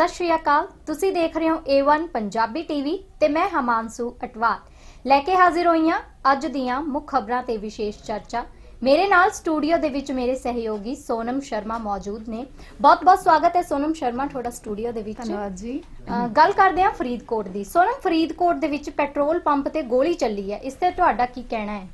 ਸਤਿ ਸ਼੍ਰੀ ਅਕਾਲ। ਤੁਸੀਂ ਦੇਖ ਰਹੇ ਹੋ A1 ਪੰਜਾਬੀ ਟੀਵੀ ਤੇ ਮੈਂ ਹਮਾਂਸੂ ਅਟਵਾਲ। ਲੈ ਕੇ ਹਾਜ਼ਰ ਹੋਈਆਂ ਅੱਜ ਦੀਆਂ ਮੁੱਖ ਖਬਰਾਂ ਤੇ ਵਿਸ਼ੇਸ਼ ਚਰਚਾ। ਮੇਰੇ ਨਾਲ ਸਟੂਡੀਓ ਦੇ ਵਿੱਚ ਮੇਰੇ ਸਹਿਯੋਗੀ ਸੋਨਮ ਸ਼ਰਮਾ ਮੌਜੂਦ ਨੇ। ਬਹੁਤ-ਬਹੁਤ ਸਵਾਗਤ ਹੈ ਸੋਨਮ ਸ਼ਰਮਾ ਤੁਹਾਡਾ ਸਟੂਡੀਓ ਦੇ ਵਿੱਚ। ਧੰਨਵਾਦ ਜੀ। ਗੱਲ ਕਰਦੇ ਹਾਂ ਫਰੀਦਕੋਟ ਦੀ। ਸੋਨਮ ਫਰੀਦਕੋਟ ਦੇ ਵਿੱਚ ਪੈਟਰੋਲ ਪੰਪ ਤੇ ਗੋਲੀ ਚੱਲੀ ਹੈ। ਇਸ ਤੇ ਤੁਹਾਡਾ ਕੀ ਕਹਿਣਾ ਹੈ?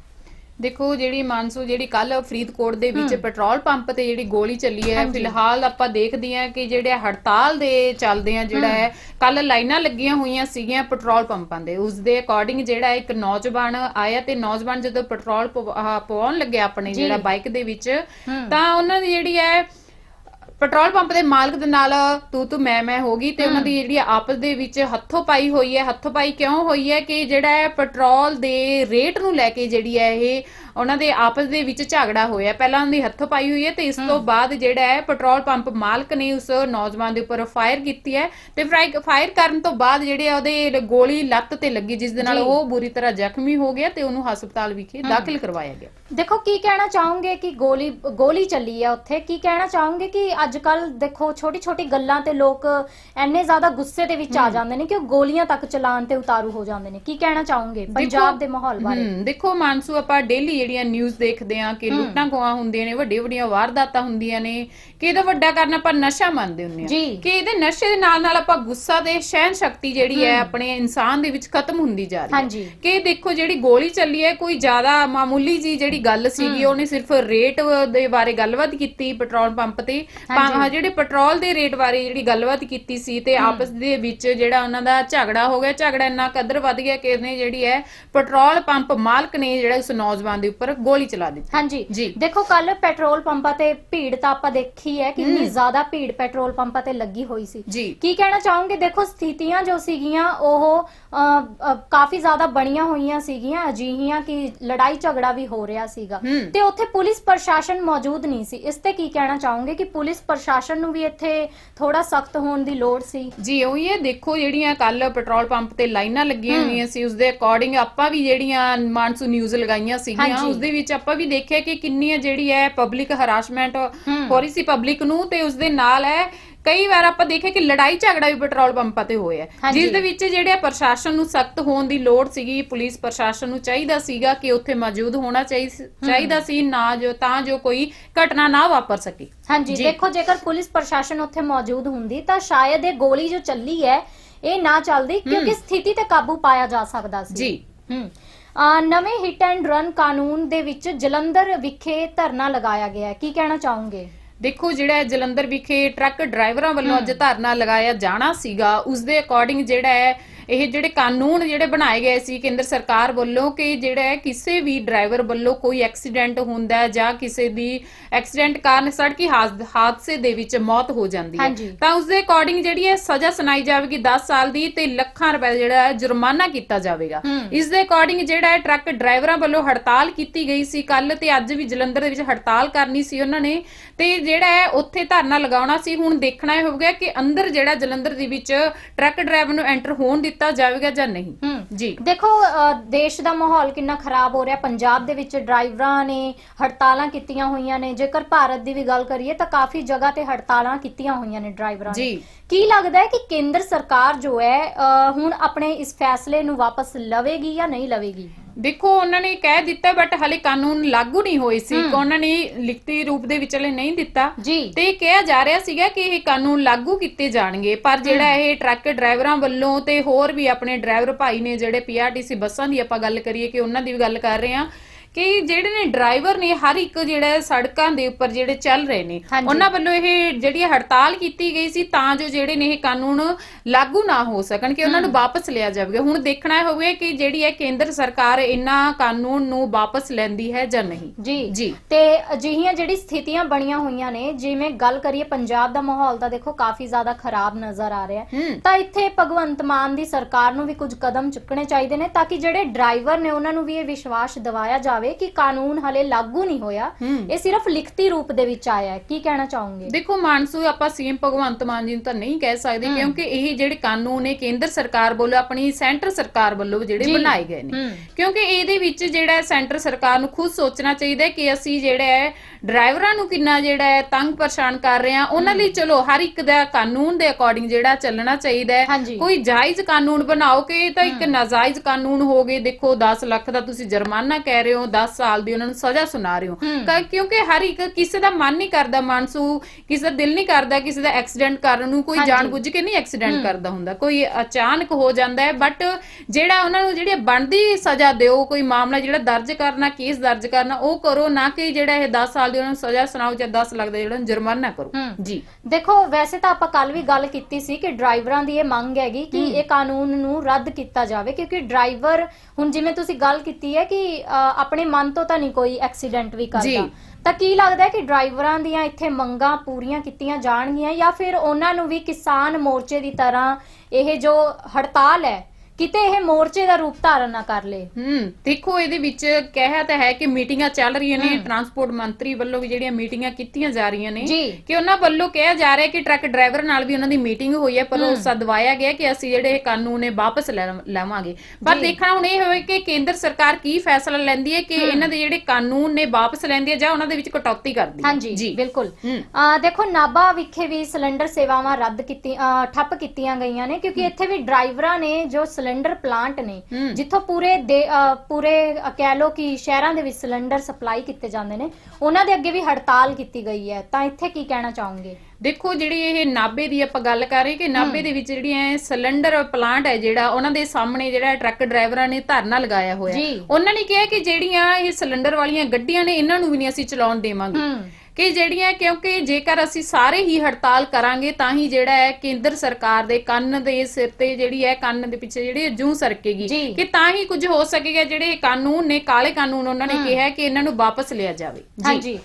ਦੇਖੋ ਜਿਹੜੀ ਮਾਨਸੂ ਜਿਹੜੀ ਕੱਲ ਫਰੀਦਕੋਟ ਦੇ ਵਿੱਚ ਪੈਟਰੋਲ ਪੰਪ ਤੇ ਜਿਹੜੀ ਗੋਲੀ ਚੱਲੀ ਹੈ। ਫਿਲਹਾਲ ਆਪਾਂ ਦੇਖਦੇ ਹਾਂ ਕਿ ਜਿਹੜੇ ਹੜਤਾਲ ਦੇ ਚੱਲਦੇ ਆ ਜਿਹੜਾ ਹੈ ਕੱਲ ਲਾਈਨਾਂ ਲੱਗੀਆਂ ਹੋਈਆਂ ਸੀਗੀਆਂ ਪੈਟਰੋਲ ਪੰਪਾਂ ਦੇ ਉਸ ਦੇ ਅਕੋਰਡਿੰਗ ਜਿਹੜਾ ਇੱਕ ਨੌਜਵਾਨ ਆਇਆ ਤੇ ਨੌਜਵਾਨ ਜਦੋਂ ਪੈਟਰੋਲ ਪਵਾਉਣ ਲੱਗਿਆ ਆਪਣੇ। ਜਿਹੜਾ ਬਾਈਕ ਦੇ ਵਿੱਚ। ਤਾਂ ਉਹਨਾਂ ਦੀ ਜਿਹੜੀ ਹੈ ਪੈਟਰੋਲ ਪੰਪ ਦੇ ਮਾਲਕ ਦੇ ਨਾਲ ਤੂੰ ਤੂੰ ਮੈਂ ਮੈਂ ਹੋ ਗਈ ਤੇ ਉਹਨਾਂ ਦੀ ਜਿਹੜੀ ਆਪਸ ਦੇ ਵਿੱਚ ਹੱਥੋਂ ਪਾਈ ਹੋਈ ਹੈ ਹੱਥੋਂ ਪਾਈ ਕਿਉਂ ਹੋਈ ਹੈ ਕਿ ਜਿਹੜਾ ਹੈ ਪੈਟਰੋਲ ਦੇ ਰੇਟ ਨੂੰ ਲੈ ਕੇ ਜਿਹੜੀ ਹੈ ਇਹ ਉਹਨਾਂ ਦੇ ਆਪਸ ਦੇ ਵਿੱਚ ਝਗੜਾ ਹੋਇਆ। ਪਹਿਲਾਂ ਉਹਨਾਂ ਦੀ ਹੱਥੋਂ ਪਾਈ ਹੋਈ ਹੈ ਤੇ ਇਸ ਤੋਂ ਬਾਅਦ ਜਿਹੜਾ ਹੈ ਪੈਟਰੋਲ ਪੰਪ ਮਾਲਕ ਨੇ ਉਸ ਨੌਜਵਾਨ ਦੇ ਉੱਪਰ ਫਾਇਰ ਕੀਤੀ ਹੈ ਤੇ ਫਾਇਰ ਕਰਨ ਤੋਂ ਬਾਅਦ ਜਿਹੜੇ ਉਹਦੇ ਗੋਲੀ ਲੱਤ ਤੇ ਲੱਗੀ ਜਿਸ ਦੇ ਨਾਲ। ਉਹ ਬੁਰੀ ਤਰ੍ਹਾਂ ਜ਼ਖਮੀ ਹੋ ਗਿਆ ਤੇ ਉਹਨੂੰ ਹਸਪਤਾਲ ਵਿਖੇ ਦਾਖਲ ਕਰਵਾਇਆ ਗਿਆ। ਦੇਖੋ ਕੀ ਕਹਿਣਾ ਚਾਹੋਗੇ ਕਿ ਗੋਲੀ ਗੋਲੀ ਚੱਲੀ ਹੈ ਉੱਥੇ? ਕੀ ਕਹਿਣਾ ਚਾਹੋਗੇ ਕਿ ਅੱਜ ਕੱਲ ਦੇਖੋ ਛੋਟੀ ਛੋਟੀ ਗੱਲਾਂ ਤੇ ਲੋਕ ਐਨੇ ਜ਼ਿਆਦਾ ਗੁੱਸੇ ਦੇ ਵਿੱਚ ਆ ਜਾਂਦੇ ਨੇ ਕਿ ਉਹ ਗੋਲੀਆਂ ਤੱਕ ਚਲਾਉਣ ਤੇ ਉਤਾਰੂ ਹੋ ਜਾਂਦੇ ਨੇ। ਕੀ ਕਹਿਣਾ ਚਾਹੋਗੇ ਪੰਜਾਬ ਦੇ ਮਾਹੌਲ ਬਾਰੇ? ਦੇਖੋ ਮਾਨਸੂ ਆਪਾਂ ਡੇਲੀ ਜਿਹੜੀਆਂ ਨਿਊਜ਼ ਦੇਖਦੇ ਆ ਕਿ ਲੁੱਟਾਂ ਖੋਹਾਂ ਹੁੰਦੀਆਂ ਨੇ ਵੱਡੀਆਂ ਵੱਡੀਆਂ ਵਾਰਦਾਤਾਂ ਹੁੰਦੀਆਂ ਨੇ ਕਿ ਇਹਦਾ ਵੱਡਾ ਕਾਰਨ ਆਪਾਂ ਨਸ਼ਾ ਮੰਨਦੇ ਹੁੰਦੇ ਆ। ਕਿ ਇਹਦੇ ਨਸ਼ੇ ਦੇ ਨਾਲ ਨਾਲ ਆਪਾਂ ਗੁੱਸਾ ਤੇ ਸਹਿਨ ਸ਼ਕਤੀ ਜਿਹੜੀ ਹੈ ਆਪਣੇ ਇਨਸਾਨ ਦੇ ਵਿੱਚ ਖਤਮ ਹੁੰਦੀ ਜਾ ਰਹੀ ਹੈ। ਕਿ ਦੇਖੋ ਜਿਹੜੀ ਗੋਲੀ ਚੱਲੀ ਹੈ ਕੋਈ ਜ਼ਿਆਦਾ ਮਾਮੂਲੀ ਜੀ ਜਿਹੜੀ ਗੱਲ ਸੀਗੀ ਉਹਨੇ ਸਿਰਫ ਰੇਟ ਦੇ ਬਾਰੇ ਗੱਲਬਾਤ ਕੀਤੀ ਪੈਟਰੋਲ ਪੰਪ ਤੇ। ਜਿਹੜੇ ਪੈਟਰੋਲ ਦੇ ਰੇਟ ਬਾਰੇ ਜਿਹੜੀ ਗੱਲਬਾਤ ਕੀਤੀ ਸੀ ਤੇ ਆਪਸ ਦੇ ਵਿੱਚ ਜਿਹੜਾ ਉਹਨਾਂ ਦਾ ਝਗੜਾ ਹੋ ਗਿਆ ਝਗੜਾ ਇੰਨਾ ਕਦਰ ਵੱਧ ਗਿਆ ਕਿ ਇਹਨੇ ਜਿਹੜੀ ਹੈ ਪੈਟਰੋਲ ਪੰਪ ਮਾਲਕ ਨੇ ਜਿਹੜਾ ਉਸ ਨੌਜਵਾਨ ਦੇ ਉੱਪਰ ਗੋਲੀ ਚਲਾ ਦਿੱਤੀ। ਹਾਂਜੀ। ਜੀ। ਦੇਖੋ ਕੱਲ ਪੈਟਰੋਲ ਪੰਪਾਂ ਤੇ ਭੀੜ ਤਾਂ ਆਪਾਂ ਦੇਖੀ ਹੈ ਕਿੰਨੀ ਜ਼ਿਆਦਾ ਭੀੜ ਪੈਟਰੋਲ ਪੰਪਾਂ ਤੇ ਲੱਗੀ ਹੋਈ ਸੀ। ਕੀ ਕਹਿਣਾ ਚਾਹੋਗੇ? ਦੇਖੋ ਸਥਿਤੀਆਂ ਜੋ ਸੀਗੀਆਂ ਉਹ ਕਾਫੀ ਜ਼ਿਆਦਾ ਬਣੀਆਂ ਹੋਈਆਂ ਸੀਗੀਆਂ ਅਜਿਹੀਆਂ ਕਿ ਲੜਾਈ ਝਗੜਾ ਵੀ ਹੋ ਰਿਹਾ ਸੀਗਾ। ਤੇ ਉੱਥੇ ਪੁਲਿਸ ਪ੍ਰਸ਼ਾਸਨ ਮੌਜੂਦ ਨਹੀਂ ਸੀ। ਇਸ ਤੇ ਕੀ ਕਹਿਣਾ ਚਾਹੋਗੇ ਕਿ ਪੁਲਿਸ ਪ੍ਰਸ਼ਾਸਨ ਨੂੰ ਵੀ ਇੱਥੇ ਥੋੜਾ ਸਖਤ ਹੋਣ ਦੀ ਲੋੜ ਸੀ? ਜੀ ਉਹੀ ਹੈ ਦੇਖੋ ਜਿਹੜੀਆਂ ਕੱਲ ਪੈਟਰੋਲ ਪੰਪ ਤੇ ਲਾਈਨਾਂ ਲੱਗੀਆਂ ਹੋਈਆਂ ਸੀ ਉਸ ਦੇ ਅਕੋਰਡਿੰਗ ਆਪਾਂ ਵੀ ਜਿਹੜੀਆਂ ਮਾਨਸੂ ਨਿਊਜ਼ ਲਗਾਈਆਂ ਸੀਗੀਆਂ ਹਾਂਜੀ। ਉਸ ਦੇ ਵਿੱਚ ਆਪਾਂ ਵੀ ਦੇਖਿਆ ਕਿ ਕਿੰਨੀਆਂ ਜਿਹੜੀ ਹੈ ਪਬਲਿਕ ਹਰਾਸਮੈਂਟ ਹੋ। ਰਹੀ ਸੀ ਪਬਲਿਕ ਨੂੰ ਤੇ ਉਸ ਦੇ ਨਾਲ ਹੈ ਕਈ ਵਾਰ ਆਪਾਂ ਦੇਖਿਆ ਕਿ ਲੜਾਈ ਝਗੜਾ ਵੀ ਪੈਟਰੋਲ ਪੰਪਾਂ ਤੇ ਹੋਇਆ। ਜਿਸ ਦੇ ਵਿੱਚ ਜਿਹੜੇ ਆ ਪ੍ਰਸ਼ਾਸਨ ਨੂੰ ਸਖਤ ਹੋਣ ਦੀ ਲੋੜ ਸੀਗੀ ਪੁਲਿਸ ਪ੍ਰਸ਼ਾਸਨ ਨੂੰ ਚਾਹੀਦਾ ਸੀਗਾ ਕਿ ਉੱਥੇ ਮੌਜੂਦ ਹੋਣਾ ਚਾਹੀ- ਚਾਹੀਦਾ ਸੀ ਨਾ ਜੋ ਤਾਂ ਜੋ ਕੋਈ ਘਟਨਾ ਨਾ ਵਾਪਰ ਸਕੇ। ਹਾਂਜੀ। ਦੇਖੋ ਜੇਕਰ ਪੁਲਿਸ ਪ੍ਰਸ਼ਾਸਨ ਉੱਥੇ ਮੌਜੂਦ ਹੁੰਦੀ ਤਾਂ ਸ਼ਾਇਦ ਇਹ ਗੋਲੀ ਜੋ ਚੱਲੀ ਹੈ ਇਹ ਨਾ ਚੱਲਦੀ ਕਿਉਂਕਿ ਸਥਿਤੀ ਤੇ ਕਾਬੂ ਪਾਇਆ ਜਾ ਸਕਦਾ ਸੀ। ਜੀ। ਹੂੰ। ਆ, ਨਵੇਂ ਹਿੱਟ ਐਂਡ ਰਨ ਕਾਨੂੰਨ ਦੇ ਵਿੱਚ ਜਲੰਧਰ ਵਿਖੇ ਧਰਨਾ ਲਗਾਇਆ ਗਿਆ ਹੈ। ਕੀ ਕਹਿਣਾ ਚਾਹੋਗੇ? ਦੇਖੋ ਜਿਹੜਾ ਜਲੰਧਰ ਵਿਖੇ ਟਰੱਕ ਡਰਾਈਵਰਾਂ ਵੱਲੋਂ ਅੱਜ ਧਰਨਾ ਲਗਾਇਆ ਜਾਣਾ ਸੀਗਾ ਉਸ ਦੇ ਅਕੋਰਡਿੰਗ ਜਿਹੜਾ ਹੈ ਇਹ ਜਿਹੜੇ ਕਾਨੂੰਨ ਜਿਹੜੇ ਬਣਾਏ ਗਏ ਸੀ ਕੇਂਦਰ ਸਰਕਾਰ ਵੱਲੋਂ ਕਿ ਜਿਹੜਾ ਕਿਸੇ ਵੀ ਡਰਾਈਵਰ ਵੱਲੋਂ ਕੋਈ ਐਕਸੀਡੈਂਟ ਹੁੰਦਾ ਹੈ ਜਾਂ ਕਿਸੇ ਦੀ ਐਕਸੀਡੈਂਟ ਕਾਰਨ ਸੜਕੀ ਹਾਦ- ਹਾਦਸੇ ਦੇ ਵਿੱਚ ਮੌਤ ਹੋ ਜਾਂਦੀ ਹੈ। ਤਾਂ ਉਸ ਦੇ ਅਕੋਰਡਿੰਗ ਜਿਹੜੀ ਹੈ ਸਜ਼ਾ ਸੁਣਾਈ ਜਾਵੇਗੀ 10 ਸਾਲ ਦੀ ਤੇ ਲੱਖਾਂ ਰੁਪਏ ਜਿਹੜਾ ਹੈ ਜੁਰਮਾਨਾ ਕੀਤਾ ਜਾਵੇਗਾ। ਇਸ ਦੇ ਅਕੋਰਡਿੰਗ ਜਿਹੜਾ ਹੈ ਟਰੱਕ ਡਰਾਈਵਰਾਂ ਵੱਲੋਂ ਹੜਤਾਲ ਕੀਤੀ ਗਈ ਸੀ ਕੱਲ ਤੇ ਅੱਜ ਵੀ ਜਲੰਧਰ ਦੇ ਵਿੱਚ ਹੜਤਾਲ ਕਰਨੀ ਸੀ ਉਹਨਾਂ ਨੇ ਤੇ ਜਿਹੜਾ ਹੈ ਉੱਥੇ ਧਰਨਾ ਲਗਾਉਣਾ ਸੀ। ਹੁਣ ਦੇਖਣਾ ਇਹ ਹੋਊਗਾ ਕਿ ਅੰਦਰ ਜਿਹੜਾ ਜਲੰਧਰ ਦੇ ਵਿੱਚ ਟਰੱਕ ਡਰਾਈਵਰ ਨੂੰ ਐਂਟਰ ਹੋਣ ਦਿੱਤਾ ਜਾਵੇਗਾ ਜਾਂ ਨਹੀਂ। ਜੀ। ਦੇਖੋ ਦੇਸ਼ ਦਾ ਮਾਹੌਲ ਕਿੰਨਾ ਖਰਾਬ ਹੋ ਰਿਹਾ। ਪੰਜਾਬ ਦੇ ਵਿੱਚ ਡਰਾਈਵਰਾਂ ਨੇ ਹੜਤਾਲਾਂ ਕੀਤੀਆਂ ਹੋਈਆਂ ਨੇ। ਜੇਕਰ ਭਾਰਤ ਦੀ ਵੀ ਗੱਲ ਕਰੀਏ ਤਾਂ ਕਾਫੀ ਜਗ੍ਹਾ ਤੇ ਹੜਤਾਲਾਂ ਕੀਤੀਆਂ ਹੋਈਆਂ ਨੇ ਡਰਾਈਵਰਾਂ ਨੇ। ਜੀ। ਕੀ ਲੱਗਦਾ ਹੈ ਕਿ ਕੇਂਦਰ ਸਰਕਾਰ ਜੋ ਹੈ ਹੁਣ ਆਪਣੇ ਇਸ ਫੈਸਲੇ ਨੂੰ ਵਾਪਸ ਲਵੇਗੀ ਜਾਂ ਨਹੀਂ ਲਵੇਗੀ? ਦੇਖੋ ਉਹਨਾਂ ਨੇ ਕਹਿ ਦਿੱਤਾ ਬਟ ਹਲੇ ਕਾਨੂੰਨ ਲਾਗੂ ਨਹੀਂ ਹੋਏ ਸੀ। ਉਹਨਾਂ ਨੇ ਲਿਖਤੀ ਰੂਪ ਦੇ ਵਿੱਚ ਹਲੇ ਨਹੀਂ ਦਿੱਤਾ। ਜੀ। ਤੇ ਕਿਹਾ ਜਾ ਰਿਹਾ ਸੀਗਾ ਕਿ ਇਹ ਕਾਨੂੰਨ ਲਾਗੂ ਕੀਤੇ ਜਾਣਗੇ। ਪਰ ਜਿਹੜਾ ਇਹ ਟਰੱਕ ਡਰਾਈਵਰਾਂ ਵੱਲੋਂ ਤੇ ਹੋਰ ਵੀ ਆਪਣੇ ਡਰਾਈਵਰ ਭਾਈ ਨੇ ਜਿਹੜੇ ਪੀਆਰਟੀਸੀ ਬੱਸਾਂ ਦੀ ਆਪਾਂ ਗੱਲ ਕਰੀਏ ਕਿ ਉਹਨਾਂ ਦੀ ਵੀ ਗੱਲ ਕਰ ਰਹੇ ਹਾਂ ਕਿ ਜਿਹੜੇ ਨੇ ਡਰਾਈਵਰ ਨੇ ਹਰ ਇੱਕ ਜਿਹੜਾ ਸੜਕਾਂ ਦੇ ਉੱਪਰ ਜਿਹੜੇ ਚੱਲ ਰਹੇ ਨੇ। ਉਹਨਾਂ ਵੱਲੋਂ ਇਹ ਜਿਹੜੀ ਹੜਤਾਲ ਕੀਤੀ ਗਈ ਸੀ ਤਾਂ ਜੋ ਜਿਹੜੇ ਨੇ ਇਹ ਕਾਨੂੰਨ ਲਾਗੂ ਨਾ ਹੋ ਸਕਣ ਕਿ ਉਹਨਾਂ ਨੂੰ ਵਾਪਸ ਲਿਆ ਜਾਵੇਗਾ ਹੁਣ ਦੇਖਣਾ ਹੋਵੇ ਕਿ ਜਿਹੜੀ ਹੈ ਕੇਂਦਰ ਸਰਕਾਰ ਇਹਨਾਂ ਕਾਨੂੰਨ ਨੂੰ ਵਾਪਸ ਲੈਂਦੀ ਹੈ ਜਾਂ ਨਹੀਂ। ਜੀ। ਜੀ। ਤੇ ਅਜਿਹੀਆਂ ਜਿਹੜੀ ਸਥਿਤੀਆਂ ਬਣੀਆਂ ਹੋਈਆਂ ਨੇ ਜਿਵੇਂ ਗੱਲ ਕਰੀਏ ਪੰਜਾਬ ਦਾ ਮਾਹੌਲ ਤਾਂ ਦੇਖੋ ਕਾਫੀ ਜ਼ਿਆਦਾ ਖਰਾਬ ਨਜ਼ਰ ਆ ਰਿਹਾ ਤਾਂ ਇੱਥੇ ਭਗਵੰਤ ਮਾਨ ਦੀ ਸਰਕਾਰ ਨੂੰ ਵੀ ਕੁਝ ਕਦਮ ਚੁੱਕਣੇ ਚਾਹੀਦੇ ਨੇ ਤਾਂ ਕਿ ਜਿਹੜੇ ਡਰਾਈਵਰ ਨੇ ਉਹਨਾਂ ਨੂੰ ਵੀ ਇਹ ਵਿਸ਼ਵਾਸ ਦਿਵਾਇਆ ਜਾਵੇ ਕਿ ਕਾਨੂੰਨ ਹਲੇ ਲਾਗੂ ਨਹੀਂ ਹੋਇਆ ਇਹ ਸਿਰਫ ਲਿਖਤੀ ਰੂਪ ਦੇ ਵਿੱਚ ਆਇਆ ਹੈ। ਕੀ ਕਹਿਣਾ ਚਾਹੋਗੇ? ਦੇਖੋ ਮਾਨਸੂ ਆਪਾਂ ਸੀਐਮ ਭਗਵੰਤ ਮਾਨ ਜੀ ਨੂੰ ਤਾਂ ਨਹੀਂ ਕਹਿ ਸਕਦੇ ਕਿਉਂਕਿ ਇਹ ਜਿਹੜੇ ਕਾਨੂੰਨ ਨੇ ਕੇਂਦਰ ਸਰਕਾਰ ਵੱਲੋਂ ਆਪਣੀ ਸੈਂਟਰ ਸਰਕਾਰ ਵੱਲੋਂ ਜਿਹੜੇ। ਬਣਾਏ ਗਏ ਨੇ। ਕਿਉਂਕਿ ਇਹਦੇ ਵਿੱਚ ਜਿਹੜਾ ਸੈਂਟਰ ਸਰਕਾਰ ਨੂੰ ਖੁਦ ਸੋਚਣਾ ਚਾਹੀਦਾ ਕਿ ਅਸੀਂ ਜਿਹੜਾ ਹੈ ਡਰਾਈਵਰਾਂ ਨੂੰ ਕਿੰਨਾ ਜਿਹੜਾ ਹੈ ਤੰਗ ਪਰੇਸ਼ਾਨ ਕਰ ਰਹੇ ਆ ਉਹਨਾਂ ਲਈ ਚਲੋ ਹਰ ਇੱਕ ਦਾ ਕਾਨੂੰਨ ਦੇ ਅਕੋਰਡਿੰਗ ਜਿਹੜਾ ਚੱਲਣਾ ਚਾਹੀਦਾ ਹੈ। ਕੋਈ ਜਾਇਜ਼ ਕਾਨੂੰਨ ਬਣਾਓ ਕਿ ਇਹ ਤਾਂ ਇੱਕ ਨਾਜਾਇਜ਼ ਕਾਨੂੰਨ ਹੋ ਗਏ। ਦੇਖੋ 10 ਲੱਖ ਦਾ ਤੁਸੀਂ ਜੁਰਮਾਨਾ ਕਹਿ ਰਹੇ ਹੋ 10 ਸਾਲ ਦੀ ਉਹਨਾਂ ਨੂੰ ਸਜ਼ਾ ਸੁਣਾ ਰਹੇ ਹੋ। ਕਿਉਂਕਿ ਹਰ ਇੱਕ ਕਿਸੇ ਦਾ ਮਨ ਨਹੀਂ ਕਰਦਾ ਮਾਨਸੂ ਕਿਸੇ ਦਾ ਦਿਲ ਨਹੀਂ ਕਰਦਾ ਕਿਸੇ ਦਾ ਐਕਸੀਡੈਂਟ ਕਰਨ ਨੂੰ ਕੋਈ। ਜਾਣਬੁੱਝ ਕੇ ਨਹੀਂ ਐਕਸੀਡੈਂਟ ਕਰਦਾ ਹੁੰਦਾ। ਕੋਈ ਅਚਾਨਕ ਹੋ ਜਾਂਦਾ ਹੈ ਬਟ ਜਿਹੜਾ ਉਹਨਾਂ ਨੂੰ ਜਿਹੜੀ ਬਣਦੀ ਸਜ਼ਾ ਦਿਓ ਕੋਈ ਮਾਮਲਾ ਜਿਹੜਾ ਦਰਜ ਕਰਨਾ ਕੇਸ ਦਰਜ ਕਰਨਾ ਉਹ ਕਰੋ ਨਾ ਕਿ ਜਿਹੜਾ ਇਹ 10 ਸਾਲ ਦੀ ਉਹਨਾਂ ਨੂੰ ਸਜ਼ਾ ਸੁਣਾਓ ਜਾਂ 10 ਲੱਖ ਦਾ ਜਿਹੜਾ ਜੁਰਮਾਨਾ ਕਰੋ। ਜੀ। ਦੇਖੋ ਵੈਸੇ ਤਾਂ ਆਪਾਂ ਕੱਲ ਵੀ ਗੱਲ ਕੀਤੀ ਸੀ ਕਿ ਡਰਾਈਵਰਾਂ ਦੀ ਇਹ ਮੰਗ ਹੈਗੀ ਕਿ ਇਹ ਕਾਨੂੰਨ ਨੂੰ ਰੱਦ ਕੀਤਾ ਜਾਵੇ ਕਿਉਂਕਿ ਡਰਾਈਵਰ ਹੁਣ ਜਿਵੇਂ ਤੁਸੀਂ ਗੱਲ ਕੀਤੀ ਹੈ ਕਿ ਅ, ਆਪਣੇ ਮਨ ਤੋਂ ਤਾਂ ਨਹੀਂ ਕੋਈ ਐਕਸੀਡੈਂਟ ਵੀ ਕਰਦਾ। ਤਾਂ ਕੀ ਲੱਗਦਾ ਹੈ ਕਿ ਡਰਾਈਵਰਾਂ ਦੀਆਂ ਇੱਥੇ ਮੰਗਾਂ ਪੂਰੀਆਂ ਕੀਤੀਆਂ ਜਾਣਗੀਆਂ ਜਾਂ ਫਿਰ ਉਹਨਾਂ ਨੂੰ ਵੀ ਕਿਸਾਨ ਮੋਰਚੇ ਦੀ ਤਰ੍ਹਾਂ ਇਹ ਜੋ ਹੜਤਾਲ ਹੈ ਕਿਤੇ ਇਹ ਮੋਰਚੇ ਦਾ ਰੂਪ ਧਾਰਨ ਨਾ ਕਰ ਲੇ। ਹੂੰ ਦੇਖੋ ਇਹਦੇ ਵਿੱਚ ਕਿਹਾ ਤਾਂ ਹੈ ਕਿ ਮੀਟਿੰਗਾਂ ਚੱਲ ਰਹੀਆਂ ਨੇ ਟਰਾਂਸਪੋਰਟ ਮੰਤਰੀ ਵੱਲੋਂ ਵੀ ਜਿਹੜੀਆਂ ਮੀਟਿੰਗਾਂ ਕੀਤੀਆਂ ਜਾ ਰਹੀਆਂ ਨੇ। ਕਿ ਉਹਨਾਂ ਵੱਲੋਂ ਕਿਹਾ ਜਾ ਰਿਹਾ ਕਿ ਟਰੱਕ ਡਰਾਈਵਰ ਨਾਲ ਵੀ ਉਹਨਾਂ ਦੀ ਮੀਟਿੰਗ ਹੋਈ ਹੈ ਪਰ ਉਹ ਸਦਵਾਇਆ ਗਿਆ ਕਿ ਅਸੀਂ ਜਿਹੜੇ ਇਹ ਕਾਨੂੰਨ ਨੇ ਵਾਪਸ ਲੈ ਲਵਾਂਗੇ। ਪਰ ਦੇਖਣਾ ਹੁਣ ਇਹ ਹੋਵੇ ਕਿ ਕੇਂਦਰ ਸਰਕਾਰ ਕੀ ਫੈਸਲਾ ਲੈਂਦੀ ਹੈ ਕਿ ਇਹਨਾਂ ਦੇ ਜਿਹੜੇ ਕਾਨੂੰਨ ਨੇ ਵਾਪਸ ਲੈਂਦੀ ਹੈ ਜਾਂ ਉਹਨਾਂ ਦੇ ਵਿੱਚ ਕਟੌਤੀ ਕਰਦੀ ਹੈ। ਹਾਂਜੀ ਜੀ। ਬਿਲਕੁਲ। ਦੇਖੋ ਨਾਭਾ ਵਿਖੇ ਵੀ ਸਿਲੰਡਰ ਸੇਵਾਵਾਂ ਰੱਦ ਕੀਤੀ ਠੱਪ ਕੀਤੀਆਂ ਗਈਆਂ ਨੇ ਕਿਉਂਕਿ ਇੱਥੇ ਵੀ ਡਰਾਈਵਰਾਂ ਨੇ ਜੋ ਸਿਲੰਡਰ ਪਲਾਂਟ ਨੇ। ਜਿੱਥੋਂ ਪੂਰੇ ਪੂਰੇ ਕਹਿ ਲੋ ਕਿ ਸ਼ਹਿਰਾਂ ਦੇ ਵਿੱਚ ਸਿਲੰਡਰ ਸਪਲਾਈ ਕੀਤੇ ਜਾਂਦੇ ਨੇ ਉਹਨਾਂ ਦੇ ਅੱਗੇ ਵੀ ਹੜਤਾਲ ਕੀਤੀ ਗਈ ਹੈ। ਤਾਂ ਇੱਥੇ ਕੀ ਕਹਿਣਾ ਚਾਹੋਗੇ? ਦੇਖੋ ਜਿਹੜੀ ਇਹ ਨਾਬੇ ਦੀ ਆਪਾਂ ਗੱਲ ਕਰ ਰਹੇ ਕਿ ਨਾਬੇ ਦੇ ਵਿੱਚ ਜਿਹੜੀਆਂ ਸਿਲੰਡਰ ਪਲਾਂਟ ਹੈ ਜਿਹੜਾ ਉਹਨਾਂ ਦੇ ਸਾਹਮਣੇ ਜਿਹੜਾ ਟਰੱਕ ਡਰਾਈਵਰਾਂ ਨੇ ਧਰਨਾ ਲਗਾਇਆ ਹੋਇਆ। ਉਹਨਾਂ ਨੇ ਕਿਹਾ ਕਿ ਜਿਹੜੀਆਂ ਇਹ ਸਿਲੰਡਰ ਵਾਲੀਆਂ ਗੱਡੀਆਂ ਨੇ ਇਹਨਾਂ ਨੂੰ ਵੀ ਨਹੀਂ ਅਸੀਂ ਚਲਾਉਣ ਦੇਵਾਂਗੇ। ਕਿ ਜਿਹੜੀਆਂ ਕਿਉਂਕਿ ਜੇਕਰ ਅਸੀਂ ਸਾਰੇ ਹੀ ਹੜਤਾਲ ਕਰਾਂਗੇ ਤਾਂ ਹੀ ਜਿਹੜਾ ਹੈ ਕੇਂਦਰ ਸਰਕਾਰ ਦੇ ਕੰਨ ਦੇ ਸਿਰ ਤੇ ਜਿਹੜੀ ਹੈ ਕੰਨ ਦੇ ਪਿੱਛੇ ਜਿਹੜੀ ਜੂੰ ਸਰਕੇਗੀ। ਕਿ ਤਾਂ ਹੀ ਕੁਝ ਹੋ ਸਕੇਗਾ ਜਿਹੜੇ ਕਾਨੂੰਨ ਨੇ ਕਾਲੇ ਕਾਨੂੰਨ ਉਹਨਾਂ ਨੇ ਕਿਹਾ ਕਿ ਇਹਨਾਂ ਨੂੰ ਵਾਪਸ ਲਿਆ ਜਾਵੇ। ਹਾਂਜੀ।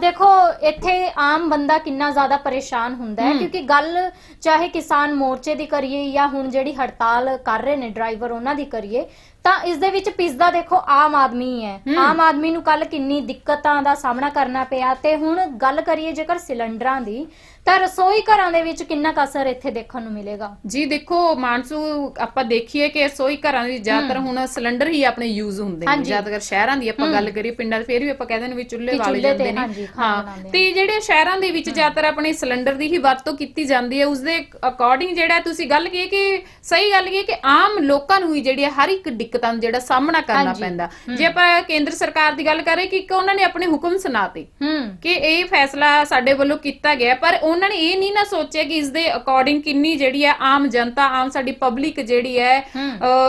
ਦੇਖੋ ਇੱਥੇ ਆਮ ਬੰਦਾ ਕਿੰਨਾ ਜ਼ਿਆਦਾ ਪਰੇਸ਼ਾਨ ਹੁੰਦਾ ਹੈ। ਕਿਉਂਕਿ ਗੱਲ ਚਾਹੇ ਕਿਸਾਨ ਮੋਰਚੇ ਦੀ ਕਰੀਏ ਜਾਂ ਹੁਣ ਜਿਹੜੀ ਹੜਤਾਲ ਕਰ ਰਹੇ ਨੇ ਡਰਾਈਵਰ ਉਹਨਾਂ ਦੀ ਕਰੀਏ ਤਾਂ ਇਸ ਦੇ ਵਿੱਚ ਪਿਸਦਾ ਦੇਖੋ ਆਮ ਆਦਮੀ ਹੈ। ਆਮ ਆਦਮੀ ਨੂੰ ਕੱਲ ਕਿੰਨੀ ਦਿੱਕਤਾਂ ਦਾ ਸਾਹਮਣਾ ਕਰਨਾ ਪਿਆ ਤੇ ਹੁਣ ਗੱਲ ਕਰੀਏ ਜੇਕਰ ਸਿਲੰਡਰਾਂ ਦੀ ਤਾਂ ਰਸੋਈ ਘਰਾਂ ਦੇ ਵਿੱਚ ਕਿੰਨਾ ਕੁ ਅਸਰ ਇੱਥੇ ਦੇਖਣ ਨੂੰ ਮਿਲੇਗਾ? ਜੀ ਦੇਖੋ ਮਾਨਸੂ ਆਪਾਂ ਦੇਖੀਏ ਕਿ ਸੋਈ ਘਰਾਂ ਦੀ ਜ਼ਿਆਦਾਤਰ ਹੁਣ ਸਿਲੰਡਰ ਹੀ ਆਪਣੇ ਯੂਜ਼ ਹੁੰਦੇ ਨੇ। ਹਾਂਜੀ। ਜ਼ਿਆਦਾਤਰ ਸ਼ਹਿਰਾਂ ਦੀ ਆਪਾਂ ਗੱਲ ਕਰੀਏ ਪਿੰਡਾਂ ਦੇ ਫੇਰ ਵੀ ਆਪਾਂ ਕਹਿੰਦੇ ਨੇ ਵੀ ਚੁੱਲ੍ਹੇ ਵਾਲੇ ਚੁੱਲ੍ਹੇ ਤੇ, ਜਾਂਦੇ ਹਾਂਜੀ, ਨੇ ਖਾਣਾ ਹਾਂ ਬਣਾਉਂਦੇ ਤੇ ਜਿਹੜੇ ਸ਼ਹਿਰਾਂ ਦੇ ਵਿੱਚ ਜ਼ਿਆਦਾਤਰ ਆਪਣੇ ਸਿਲੰਡਰ ਦੀ ਹੀ ਵਰਤੋਂ ਕੀਤੀ ਜਾਂਦੀ ਹੈ ਉਸ ਦੇ ਅਕੋਰਡਿੰਗ ਜਿਹੜਾ ਤੁਸੀਂ ਗੱਲ ਕੀ ਕਿ ਸਹੀ ਗੱਲ ਕੀ ਕਿ ਆਮ ਲੋਕਾਂ ਨੂੰ ਹੀ ਜਿਹੜੀ ਹੈ ਹਰ ਇੱਕ ਦਿੱਕਤਾਂ ਦਾ ਜਿਹੜਾ ਸਾਹਮਣਾ ਕਰਨਾ ਹਾਂਜੀ। ਪੈਂਦਾ। ਜੇ ਆਪਾਂ ਕੇਂਦਰ ਸਰਕਾਰ ਦੀ ਗੱਲ ਕਰੇ ਕਿ ਇੱਕ ਉਹਨਾਂ ਨੇ ਆਪਣੇ ਹੁਕਮ ਸੁਣਾਤੇ ਹੂੰ। ਕਿ ਇਹ ਫੈਸਲਾ ਸਾਡੇ ਵੱਲੋਂ ਕੀਤਾ ਗਿਆ ਪਰ ਉਹਨਾਂ ਨੇ ਇਹ ਨਹੀਂ ਨਾ ਸੋਚਿਆ ਕਿ ਇਸ ਦੇ ਅਕੋਰਡਿੰਗ ਕਿੰਨੀ ਜਿਹੜੀ ਹੈ ਆਮ ਜਨਤਾ ਆਮ ਸਾਡੀ ਪਬਲਿਕ ਜਿਹੜੀ ਹੈ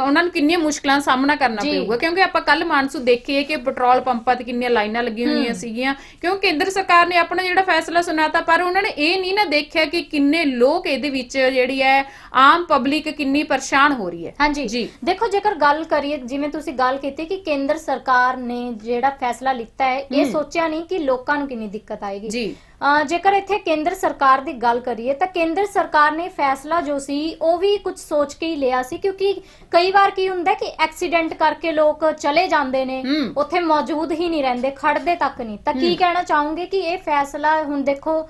ਉਹਨਾਂ ਨੂੰ ਕਿੰਨੀਆਂ ਮੁਸ਼ਕਲਾਂ ਸਾਹਮਣਾ ਕਰਨਾ। ਪਊਗਾ। ਕਿਉਂਕਿ ਆਪਾਂ ਕੱਲ ਮਾਨਸੂ ਦੇਖੀਏ ਕਿ ਪੈਟਰੋਲ ਪੰਪਾਂ ਤੇ ਕਿੰਨੀਆਂ ਲਾਈਨਾਂ ਲੱਗੀਆਂ ਹੋਈਆਂ ਸੀਗੀਆਂ। ਕਿਉਂਕਿ ਕੇਂਦਰ ਸਰਕਾਰ ਨੇ ਆਪਣਾ ਜਿਹੜਾ ਫੈਸਲਾ ਸੁਣਾਤਾ ਪਰ ਉਹਨਾਂ ਨੇ ਇਹ ਨਹੀਂ ਨਾ ਦੇਖਿਆ ਕਿ ਕਿੰਨੇ ਲੋਕ ਇਹਦੇ ਵਿੱਚ ਜਿਹੜੀ ਹੈ ਆਮ ਪਬਲਿਕ ਕਿੰਨੀ ਪਰੇਸ਼ਾਨ ਹੋ ਰਹੀ ਹੈ। ਹਾਂਜੀ। ਦੇਖੋ ਜੇਕਰ ਗੱਲ ਕਰੀਏ ਜਿਵੇਂ ਤੁਸੀਂ ਗੱਲ ਕੀਤੀ ਕਿ ਕੇਂਦਰ ਸਰਕਾਰ ਨੇ ਜਿਹੜਾ ਫੈਸਲਾ ਲਿੱਤਾ ਹੈ ਇਹ ਸੋਚਿਆ ਨਹੀਂ ਕਿ ਲੋਕਾਂ ਨੂੰ ਕਿੰਨੀ ਦਿੱਕਤ ਆਏਗੀ। ਜੀ। ਜੇਕਰ ਇੱਥੇ ਕੇਂਦਰ ਸਰਕਾਰ ਦੀ ਗੱਲ ਕਰੀਏ ਤਾਂ ਕੇਂਦਰ ਸਰਕਾਰ ਨੇ ਫੈਸਲਾ ਜੋ ਸੀ ਉਹ ਵੀ ਕੁਝ ਸੋਚ ਕੇ ਹੀ ਲਿਆ ਸੀ ਕਿਉਂਕਿ ਕਈ ਵਾਰ ਕੀ ਹੁੰਦਾ ਕਿ ਐਕਸੀਡੈਂਟ ਕਰਕੇ ਲੋਕ ਚਲੇ ਜਾਂਦੇ ਨੇ। ਉੱਥੇ ਮੌਜੂਦ ਹੀ ਨਹੀਂ ਰਹਿੰਦੇ ਖੜਦੇ ਤੱਕ ਨਹੀਂ ਤਾਂ ਕੀ ਕਹਿਣਾ ਚਾਹੋਗੇ ਕਿ ਇਹ ਫੈਸਲਾ ਹੁਣ ਦੇਖੋ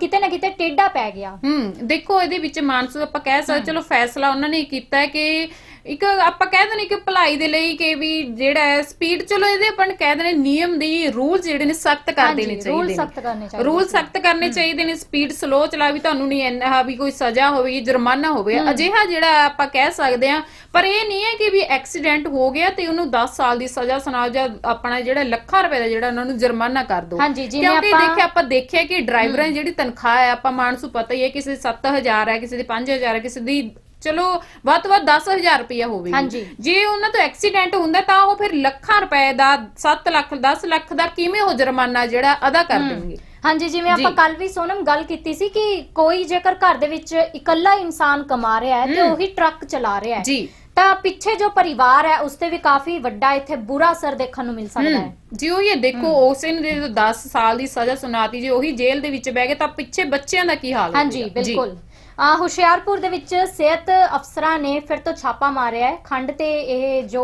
ਕਿਤੇ ਨਾ ਕਿਤੇ ਟੇਢਾ ਪੈ ਗਿਆ। ਹੂੰ ਦੇਖੋ ਇਹਦੇ ਵਿੱਚ ਮਾਨਸੂ ਆਪਾਂ ਕਹਿ ਸਕਦੇ ਚਲੋ ਫੈਸਲਾ ਉਹਨਾਂ ਨੇ ਕੀਤਾ ਹੈ ਕਿ ਇੱਕ ਆਪਾਂ ਕਹਿ ਦਿੰਦੇ ਕਿ ਭਲਾਈ ਦੇ ਲਈ ਕਿ ਵੀ ਜਿਹੜਾ ਹੈ ਸਪੀਡ ਚਲੋ ਇਹਦੇ ਆਪਾਂ ਕਹਿ ਦਿੰਦੇ ਨਿਯਮ ਦੀ ਰੂਲ ਜਿਹੜੇ ਨੇ ਸਖਤ ਕਰ ਹਾਂਜੀ, ਦੇਣੇ rule ਚਾਹੀਦੇ ਸਖ਼ਤ ਕਰਨੇ ਚਾਹੀਦੇ ਰੂਲ ਸਖਤ ਕਰਨੇ ਚਾਹੀਦੇ ਨੇ ਸਪੀਡ ਸਲੋ ਚਲਾ ਵੀ ਤੁਹਾਨੂੰ ਨਹੀਂ ਇੰਨਾ ਵੀ ਕੋਈ ਸਜ਼ਾ ਹੋਵੇ ਜੁਰਮਾਨਾ ਹੋਵੇ ਅਜਿਹਾ ਜਿਹੜਾ ਆਪਾਂ ਕਹਿ ਸਕਦੇ ਆ ਪਰ ਇਹ ਨਹੀਂ ਹੈ ਕਿ ਵੀ ਐਕਸੀਡੈਂਟ ਹੋ ਗਿਆ ਤੇ ਉਹਨੂੰ 10 ਸਾਲ ਦੀ ਸਜ਼ਾ ਸੁਣਾਓ ਜਾਂ ਆਪਣਾ ਜਿਹੜਾ ਲੱਖਾਂ ਰੁਪਏ ਦਾ ਜਿਹੜਾ ਉਹਨਾਂ ਨੂੰ ਜੁਰਮਾਨਾ ਕਰ ਦਿਓ। ਹਾਂਜੀ, ਜਿਵੇਂ ਕਿਉਂਕਿ ਆਪਾਂ- ਦੇਖਿਆ ਆਪਾਂ ਦੇਖਿਆ ਕਿ ਡਰਾਈਵਰਾਂ ਦੀ ਜਿਹੜੀ ਤਨਖਾਹ ਹੈ ਆਪਾਂ ਮਾਨਸੂ ਪਤਾ ਹੀ ਹੈ ਕਿਸੇ ਦੀ 7000 ਹੈ ਕਿਸੇ ਦੀ 5000 ਹੈ ਕਿਸੇ ਦੀ ਚਲੋ ਵੱਧ ਤੋਂ ਵੱਧ 10000 ਰੁਪਇਆ ਹੋਵੇ। ਜੇ ਉਹਨਾਂ ਤੋਂ ਐਕਸੀਡੈਂਟ ਹੁੰਦਾ ਤਾਂ ਉਹ ਫਿਰ ਲੱਖਾਂ ਰੁਪਏ ਦਾ 7 ਲੱਖ 10 ਲੱਖ ਦਾ ਕਿਵੇਂ ਉਹ ਜੁਰਮਾਨਾ ਜਿਹੜਾ ਅਦਾ ਕਰ ਦੇਣਗੇ? ਹਾਂਜੀ ਜਿਵੇਂ ਆਪਾਂ। ਕੱਲ ਵੀ ਸੋਨਮ ਗੱਲ ਕੀਤੀ ਸੀ ਕਿ ਕੋਈ ਜੇਕਰ ਘਰ ਦੇ ਵਿੱਚ ਇਕੱਲਾ ਇਨਸਾਨ ਕਮਾ ਰਿਹਾ ਹੈ ਤੇ ਉਹੀ ਟਰੱਕ ਚਲਾ ਰਿਹਾ ਹੈ। ਜੀ। ਤਾਂ ਪਿੱਛੇ ਜੋ ਪਰਿਵਾਰ ਹੈ ਉਸ ਤੇ ਵੀ ਕਾਫੀ ਵੱਡਾ ਇੱਥੇ ਬੁਰਾ ਅਸਰ ਦੇਖਣ ਨੂੰ ਮਿਲ ਸਕਦਾ ਹੈ ਜੀ ਉਹ ਇਹ ਦੇਖੋ ਉਸੇ ਨੇ ਜਦੋਂ 10 ਸਾਲ ਦੀ ਸਜ਼ਾ ਸੁਣਾਤੀ ਜੇ ਉਹੀ ਜੇਲ੍ਹ ਦੇ ਵਿੱਚ ਬਹਿ ਗਏ ਤਾਂ ਪਿੱਛੇ ਬੱਚਿਆਂ ਦਾ ਕੀ ਹਾਲ ਹਾਂਜੀ ਹੋਵੇਗਾ? ਜੀ। ਬਿਲਕੁਲ ਆ ਹੁਸ਼ਿਆਰਪੁਰ ਦੇ ਵਿੱਚ ਸਿਹਤ ਅਫਸਰਾਂ ਨੇ ਫਿਰ ਤੋਂ ਛਾਪਾ ਮਾਰਿਆ ਹੈ ਖੰਡ ਤੇ ਇਹ ਜੋ